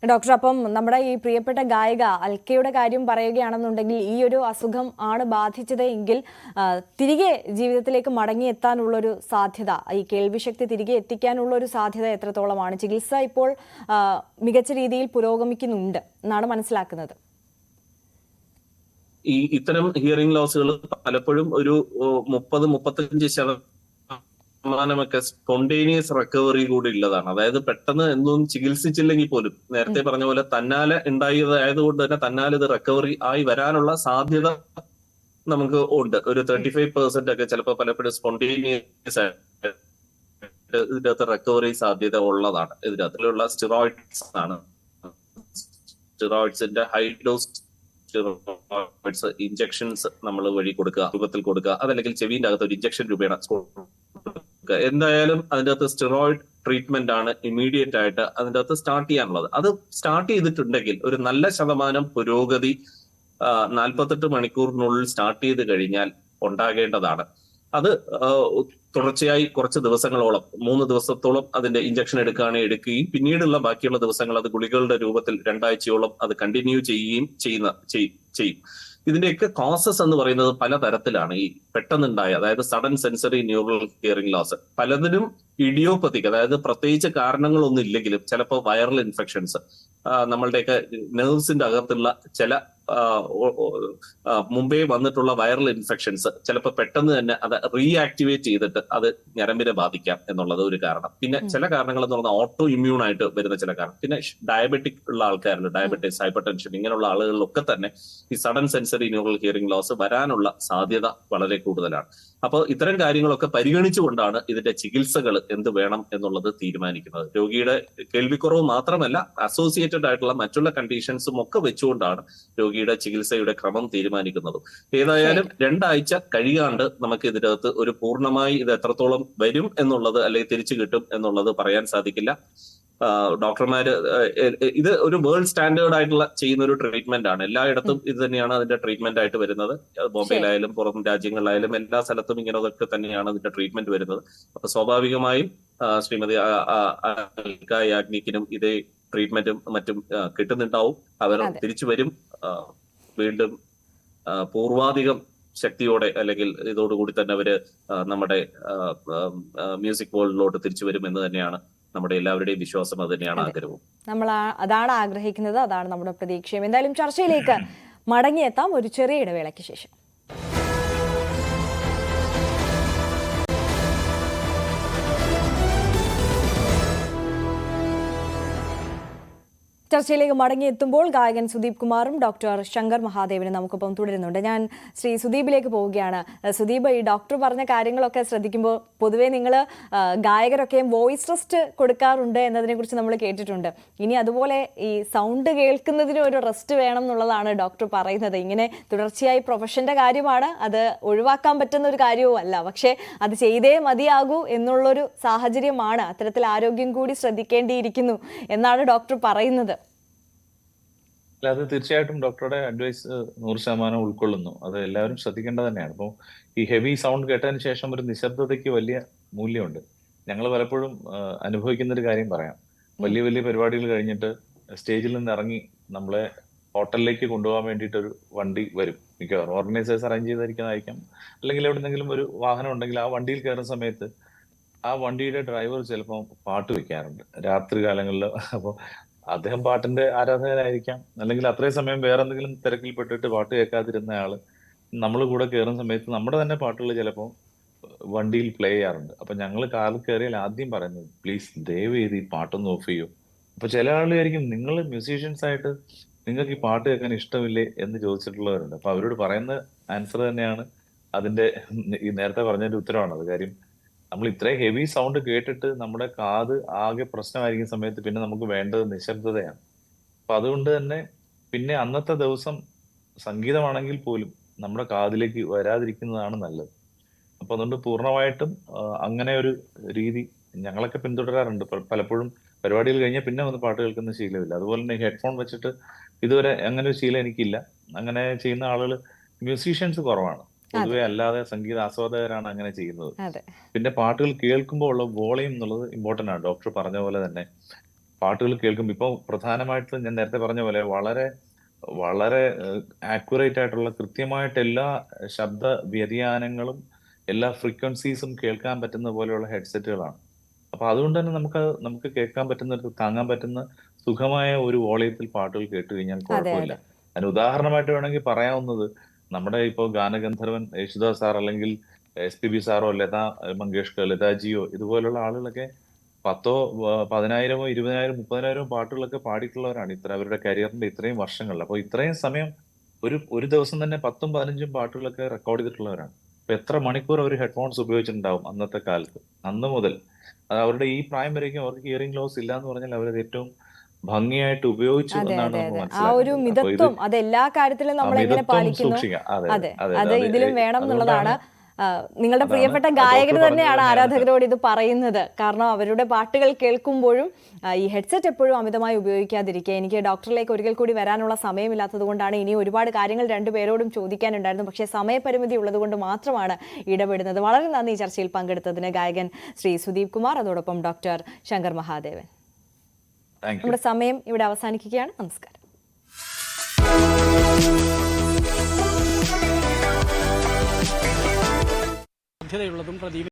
ഡോക്ടർ അപ്പം നമ്മുടെ ഈ പ്രിയപ്പെട്ട ഗായിക അൽക്കയുടെ കാര്യം പറയുകയാണെന്നുണ്ടെങ്കിൽ ഈ ഒരു അസുഖം ആണ് ബാധിച്ചത് എങ്കിൽ തിരികെ ജീവിതത്തിലേക്ക് മടങ്ങിയെത്താനുള്ളൊരു സാധ്യത ഈ കേൾവിശക്തി തിരികെ എത്തിക്കാനുള്ള ഒരു സാധ്യത എത്രത്തോളമാണ്? ചികിത്സ ഇപ്പോൾ മികച്ച രീതിയിൽ പുരോഗമിക്കുന്നുണ്ട് എന്നാണ് മനസ്സിലാക്കുന്നത്. ഈ ഇത്തരം ഹിയറിംഗ് ലോസുകൾ പലപ്പോഴും ഒരു മുപ്പത് മുപ്പത്തഞ്ച് ശതമാനമൊക്കെ സ്പോണ്ടേനിയസ് റിക്കവറി കൂടി ഉള്ളതാണ്. അതായത് പെട്ടെന്ന് എന്തും ചികിത്സിച്ചില്ലെങ്കിൽ പോലും. നേരത്തെ പറഞ്ഞ പോലെ തന്നാലെ ഉണ്ടായതായതുകൊണ്ട് തന്നെ തന്നാലെ ഇത് റിക്കവറി ആയി വരാനുള്ള സാധ്യത നമുക്ക് ഉണ്ട്. ഒരു തേർട്ടി ഫൈവ് പെർസെന്റ് ഒക്കെ ചിലപ്പോൾ പലപ്പോഴും സ്പോണ്ടേനിയസ് ഇതിനകത്ത് റിക്കവറി സാധ്യത ഉള്ളതാണ്. ഇതിനകത്തുള്ള സ്റ്റിറോയിഡ്സ് ആണ്. സ്റ്റിറോയിഡ്സിന്റെ ഹൈ ഡോസ് സ്റ്റിറോയിഡ്സ് ഇഞ്ചക്ഷൻസ് നമ്മൾ വഴി കൊടുക്കുക രൂപത്തിൽ കൊടുക്കുക അതല്ലെങ്കിൽ ചെവിന്റെ അകത്ത് ഒരു ഇഞ്ചക്ഷൻ രൂപേണ എന്തായാലും അതിന്റെ അകത്ത് സ്റ്റിറോയിഡ് ട്രീറ്റ്മെന്റ് ആണ് ഇമ്മീഡിയറ്റ് ആയിട്ട് അതിന്റെ അകത്ത് സ്റ്റാർട്ട് ചെയ്യാനുള്ളത്. അത് സ്റ്റാർട്ട് ചെയ്തിട്ടുണ്ടെങ്കിൽ ഒരു നല്ല ശതമാനം പുരോഗതി നാൽപ്പത്തെട്ട് മണിക്കൂറിനുള്ളിൽ സ്റ്റാർട്ട് ചെയ്ത് കഴിഞ്ഞാൽ ഉണ്ടാകേണ്ടതാണ്. അത് തുടർച്ചയായി കുറച്ച് ദിവസങ്ങളോളം മൂന്ന് ദിവസത്തോളം അതിന്റെ ഇഞ്ചക്ഷൻ എടുക്കുകയാണെങ്കിൽ എടുക്കുകയും പിന്നീടുള്ള ബാക്കിയുള്ള ദിവസങ്ങൾ അത് ഗുളികകളുടെ രൂപത്തിൽ രണ്ടാഴ്ചയോളം അത് കണ്ടിന്യൂ ചെയ്യുകയും ചെയ്യുന്ന ചെയ്യും. ഇതിന്റെയൊക്കെ കോസസ് എന്ന് പറയുന്നത് പല തരത്തിലാണ് ഈ പെട്ടെന്നുണ്ടായ അതായത് sudden sensory neural hearing loss പലതിനും ഇഡിയോപ്പത്തിക് അതായത് പ്രത്യേകിച്ച് കാരണങ്ങളൊന്നും ഇല്ലെങ്കിലും ചിലപ്പോൾ വൈറൽ ഇൻഫെക്ഷൻസ് നമ്മളുടെയൊക്കെ നെർവ്സിന്റെ അകത്തുള്ള ചില മുമ്പേ വന്നിട്ടുള്ള വൈറൽ ഇൻഫെക്ഷൻസ് ചിലപ്പോൾ പെട്ടെന്ന് തന്നെ അത് റീആക്ടിവേറ്റ് ചെയ്തിട്ട് അത് ഞരമ്പിനെ ബാധിക്കാം എന്നുള്ളത് ഒരു കാരണം. പിന്നെ ചില കാരണങ്ങൾ എന്ന് പറഞ്ഞാൽ ഓട്ടോ ഇമ്മ്യൂൺ ആയിട്ട് വരുന്ന ചില കാരണം. പിന്നെ ഡയബറ്റിക് ഉള്ള ആൾക്കാരിൽ ഡയബറ്റിസ് ഹൈപ്പർ ടെൻഷൻ ഇങ്ങനെയുള്ള ആളുകളിലൊക്കെ തന്നെ ഈ sudden sensory neural hearing loss വരാനുള്ള സാധ്യത വളരെ കൂടുതലാണ്. അപ്പോൾ ഇത്തരം കാര്യങ്ങളൊക്കെ പരിഗണിച്ചുകൊണ്ടാണ് ഇതിന്റെ ചികിത്സകൾ എന്ത് വേണം എന്നുള്ളത് തീരുമാനിക്കുന്നത്. രോഗിയുടെ കേൾവിക്കുറവ് മാത്രമല്ല അസോസിയേറ്റഡ് ആയിട്ടുള്ള മറ്റുള്ള കണ്ടീഷൻസും ഒക്കെ വെച്ചുകൊണ്ടാണ് രോഗിയുടെ ചികിത്സയുടെ ക്രമം തീരുമാനിക്കുന്നത്. ഏതായാലും രണ്ടാഴ്ച കഴിയാണ്ട് നമുക്ക് ഇതിനകത്ത് ഒരു പൂർണമായി ഇത് എത്രത്തോളം വരും എന്നുള്ളത് അല്ലെങ്കിൽ തിരിച്ചു കിട്ടും എന്നുള്ളത് പറയാൻ സാധിക്കില്ല. ഡോക്ടർമാര് ഇത് ഒരു വേൾഡ് സ്റ്റാൻഡേർഡ് ആയിട്ടുള്ള ചെയ്യുന്ന ഒരു ട്രീറ്റ്മെന്റ് ആണ്. എല്ലായിടത്തും ഇത് തന്നെയാണ് അതിന്റെ ട്രീറ്റ്മെന്റ് ആയിട്ട് വരുന്നത്. ബോംബെയിലായാലും പുറം രാജ്യങ്ങളിലായാലും എല്ലാ സ്ഥലത്തും ഇങ്ങനെ അതൊക്കെ തന്നെയാണ് അതിന്റെ ട്രീറ്റ്മെന്റ് വരുന്നത്. അപ്പൊ സ്വാഭാവികമായും ശ്രീമതി യാജ്ഞിക്കിനും ആ- അൽക്ക യാഗ്നിക്കിനും ഇതേ ട്രീറ്റ്മെന്റും മറ്റും കിട്ടുന്നുണ്ടാവും. അവർ തിരിച്ചു വരും. വീണ്ടും പൂർവാധികം ശക്തിയോടെ അല്ലെങ്കിൽ ഇതോടുകൂടി തന്നെ അവർ നമ്മുടെ മ്യൂസിക് വേൾഡിലോട്ട് തിരിച്ചു വരും എന്ന് തന്നെയാണ് നമ്മുടെ എല്ലാവരുടെയും വിശ്വാസം അത് തന്നെയാണ് ആഗ്രഹവും. നമ്മൾ അതാണ് ആഗ്രഹിക്കുന്നത് അതാണ് നമ്മുടെ പ്രതീക്ഷയും. എന്തായാലും ചർച്ചയിലേക്ക് മടങ്ങിയെത്താം ഒരു ചെറിയ ഇടവേളയ്ക്ക് ശേഷം. ചർച്ചയിലേക്ക് മടങ്ങിയെത്തുമ്പോൾ ഗായകൻ സുദീപ് കുമാറും ഡോക്ടർ ശങ്കർ മഹാദേവനും നമുക്കൊപ്പം തുടരുന്നുണ്ട്. ഞാൻ ശ്രീ സുദീപിലേക്ക് പോവുകയാണ്. സുദീപ് ഈ ഡോക്ടർ പറഞ്ഞ കാര്യങ്ങളൊക്കെ ശ്രദ്ധിക്കുമ്പോൾ പൊതുവേ നിങ്ങൾ ഗായകരൊക്കെയും വോയിസ് റെസ്റ്റ് കൊടുക്കാറുണ്ട് എന്നതിനെക്കുറിച്ച് നമ്മൾ കേട്ടിട്ടുണ്ട്. ഇനി അതുപോലെ ഈ സൗണ്ട് കേൾക്കുന്നതിനും ഒരു റെസ്റ്റ് വേണം എന്നുള്ളതാണ് ഡോക്ടർ പറയുന്നത്. ഇങ്ങനെ തുടർച്ചയായി പ്രൊഫഷന്റെ കാര്യമാണ്. അത് ഒഴിവാക്കാൻ പറ്റുന്ന ഒരു കാര്യവും അല്ല. പക്ഷേ അത് ചെയ്തേ മതിയാകൂ എന്നുള്ളൊരു സാഹചര്യമാണ്. അത്തരത്തിൽ ആരോഗ്യം കൂടി ശ്രദ്ധിക്കേണ്ടിയിരിക്കുന്നു എന്നാണ് ഡോക്ടർ പറയുന്നത്. അല്ല അത് തീർച്ചയായിട്ടും ഡോക്ടറുടെ അഡ്വൈസ് നൂറ് ശതമാനം ഉൾക്കൊള്ളുന്നു. അത് എല്ലാവരും ശ്രദ്ധിക്കേണ്ടത് തന്നെയാണ്. അപ്പോൾ ഈ ഹെവി സൗണ്ട് കേട്ടതിന് ശേഷം ഒരു നിശബ്ദതയ്ക്ക് വലിയ മൂല്യമുണ്ട്. ഞങ്ങൾ പലപ്പോഴും അനുഭവിക്കുന്ന ഒരു കാര്യം പറയാം. വലിയ വലിയ പരിപാടികൾ കഴിഞ്ഞിട്ട് സ്റ്റേജിൽ നിന്ന് ഇറങ്ങി നമ്മളെ ഹോട്ടലിലേക്ക് കൊണ്ടുപോകാൻ വേണ്ടിയിട്ട് ഒരു വണ്ടി വരും. മിക്കവാറും. ഓർഗനൈസേഴ്സ് അറേഞ്ച് ചെയ്തിരിക്കുന്നതായിരിക്കാം. അല്ലെങ്കിൽ എവിടെന്നെങ്കിലും ഒരു വാഹനം ഉണ്ടെങ്കിൽ ആ വണ്ടിയിൽ കയറുന്ന സമയത്ത് ആ വണ്ടിയുടെ ഡ്രൈവർ ചിലപ്പോൾ പാട്ട് വെക്കാറുണ്ട്. രാത്രി കാലങ്ങളിൽ അപ്പോൾ അദ്ദേഹം പാട്ടിന്റെ ആരാധകനായിരിക്കാം. അല്ലെങ്കിൽ അത്രയും സമയം വേറെ എന്തെങ്കിലും തിരക്കിൽ പെട്ടിട്ട് പാട്ട് കേൾക്കാതിരുന്ന ആൾ നമ്മൾ കൂടെ കയറുന്ന സമയത്ത് നമ്മുടെ തന്നെ പാട്ടുകൾ ചിലപ്പോൾ വണ്ടിയിൽ പ്ലേ ചെയ്യാറുണ്ട്. അപ്പൊ ഞങ്ങൾ കാറിൽ കയറിയാൽ ആദ്യം പറയുന്നത് പ്ലീസ് ദയവ് ചെയ്ത് ഈ പാട്ടൊന്ന് ഓഫ് ചെയ്യൂ. അപ്പൊ ചില ആളുകളായിരിക്കും നിങ്ങൾ മ്യൂസീഷ്യൻസ് ആയിട്ട് നിങ്ങൾക്ക് ഈ പാട്ട് കേൾക്കാൻ ഇഷ്ടമില്ലേ? എന്ന് ചോദിച്ചിട്ടുള്ളവരുണ്ട്. അപ്പൊ അവരോട് പറയുന്ന ആൻസർ തന്നെയാണ് അതിന്റെ ഈ നേരത്തെ പറഞ്ഞതിന്റെ ഉത്തരവാണത് കാര്യം നമ്മൾ ഇത്രയും ഹെവി സൗണ്ട് കേട്ടിട്ട് നമ്മുടെ കാത് ആകെ പ്രശ്നമായിരിക്കുന്ന സമയത്ത് പിന്നെ നമുക്ക് വേണ്ടത് നിശബ്ദതയാണ്. അപ്പൊ അതുകൊണ്ട് തന്നെ പിന്നെ അന്നത്തെ ദിവസം സംഗീതമാണെങ്കിൽ പോലും നമ്മുടെ കാതിലേക്ക് വരാതിരിക്കുന്നതാണ് നല്ലത്. അപ്പൊ അതുകൊണ്ട് പൂർണമായിട്ടും അങ്ങനെ ഒരു രീതി ഞങ്ങളൊക്കെ പിന്തുടരാറുണ്ട്. പലപ്പോഴും പരിപാടികൾ കഴിഞ്ഞാൽ പിന്നെ വന്ന് പാട്ട് കേൾക്കുന്ന ശീലമില്ല. അതുപോലെ തന്നെ ഹെഡ്ഫോൺ വെച്ചിട്ട് ഇതുവരെ അങ്ങനെ ഒരു ശീലം എനിക്കില്ല. അങ്ങനെ ചെയ്യുന്ന ആളുകൾ മ്യൂസീഷ്യൻസ് കുറവാണ്. പൊതുവെ അല്ലാതെ സംഗീത ആസ്വാദകരാണ് അങ്ങനെ ചെയ്യുന്നത്. പിന്നെ പാട്ടുകൾ കേൾക്കുമ്പോൾ ഉള്ള വോളിയം എന്നുള്ളത് ഇമ്പോർട്ടന്റ് ആണ്. ഡോക്ടർ പറഞ്ഞ പോലെ തന്നെ പാട്ടുകൾ കേൾക്കുമ്പോൾ ഇപ്പൊ പ്രധാനമായിട്ട് ഞാൻ നേരത്തെ പറഞ്ഞ പോലെ വളരെ വളരെ ആക്യുറേറ്റ് ആയിട്ടുള്ള കൃത്യമായിട്ട് എല്ലാ ശബ്ദ വ്യതിയാനങ്ങളും എല്ലാ ഫ്രീക്വൻസീസും കേൾക്കാൻ പറ്റുന്ന പോലെയുള്ള ഹെഡ്സെറ്റുകളാണ് അപ്പൊ അതുകൊണ്ട് തന്നെ നമുക്ക് നമുക്ക് കേൾക്കാൻ പറ്റുന്ന ഒരു താങ്ങാൻ പറ്റുന്ന സുഖമായ ഒരു വോളിയത്തിൽ പാട്ടുകൾ കേട്ട് കഴിഞ്ഞാൽ കുഴപ്പമില്ല. അതിന് ഉദാഹരണമായിട്ട് വേണമെങ്കിൽ പറയാവുന്നത് നമ്മുടെ ഇപ്പോൾ ഗാനഗന്ധർവൻ യേശുദാസ് സാർ അല്ലെങ്കിൽ എസ് പി ബി സാറോ ലതാ മങ്കേഷ്കർ ലതാജിയോ ഇതുപോലുള്ള ആളുകളൊക്കെ പത്തോ പതിനായിരമോ ഇരുപതിനായിരം മുപ്പതിനായിരമോ പാട്ടുകളൊക്കെ പാടിയിട്ടുള്ളവരാണ് ഇത്ര അവരുടെ കരിയറിന്റെ ഇത്രയും വർഷങ്ങളിൽ. അപ്പോൾ ഇത്രയും സമയം ഒരു ഒരു ദിവസം തന്നെ പത്തും പതിനഞ്ചും പാട്ടുകളൊക്കെ റെക്കോർഡ് ചെയ്തിട്ടുള്ളവരാണ്. അപ്പൊ എത്ര മണിക്കൂർ അവർ ഹെഡ്ഫോൺസ് ഉപയോഗിച്ചിട്ടുണ്ടാവും അന്നത്തെ കാലത്ത്? അന്ന് മുതൽ. അവരുടെ ഈ പ്രായം വരേക്കും അവർക്ക് ഹിയറിംഗ് ലോസ് ഇല്ല എന്ന് പറഞ്ഞാൽ അവരത് ഏറ്റവും ഭംഗിയായിട്ട് ഉപയോഗിച്ചു എന്നാണ് നമുക്ക് ആ ഒരു മിതത്വം അത് എല്ലാ കാര്യത്തിലും നമ്മൾ എങ്ങനെ പാലിക്കുന്നു? അതെ അതെ ഇതിലും വേണം എന്നുള്ളതാണ് നിങ്ങളുടെ പ്രിയപ്പെട്ട ഗായകർ തന്നെയാണ് ആരാധകരോട് ഇത് പറയുന്നത്. കാരണം അവരുടെ പാട്ടുകൾ കേൾക്കുമ്പോഴും ഈ ഹെഡ്സെറ്റ് എപ്പോഴും അമിതമായി ഉപയോഗിക്കാതിരിക്കുക. എനിക്ക് ഡോക്ടറിലേക്ക് ഒരിക്കൽ കൂടി വരാനുള്ള സമയമില്ലാത്തത് കൊണ്ടാണ് ഇനി ഒരുപാട് കാര്യങ്ങൾ രണ്ടുപേരോടും ചോദിക്കാനുണ്ടായിരുന്നു. പക്ഷേ സമയപരിമിതി ഉള്ളതുകൊണ്ട് മാത്രമാണ് ഇടപെടുന്നത്. വളരെ നന്ദി ചർച്ചയിൽ പങ്കെടുത്തതിന് ഗായകൻ ശ്രീ സുദീപ് കുമാർ അതോടൊപ്പം ഡോക്ടർ ശങ്കർ മഹാദേവൻ. നമ്മുടെ സമയം ഇവിടെ അവസാനിക്കുകയാണ്. നമസ്കാരം. സാധ്യതയുള്ളതും പ്രദീപ്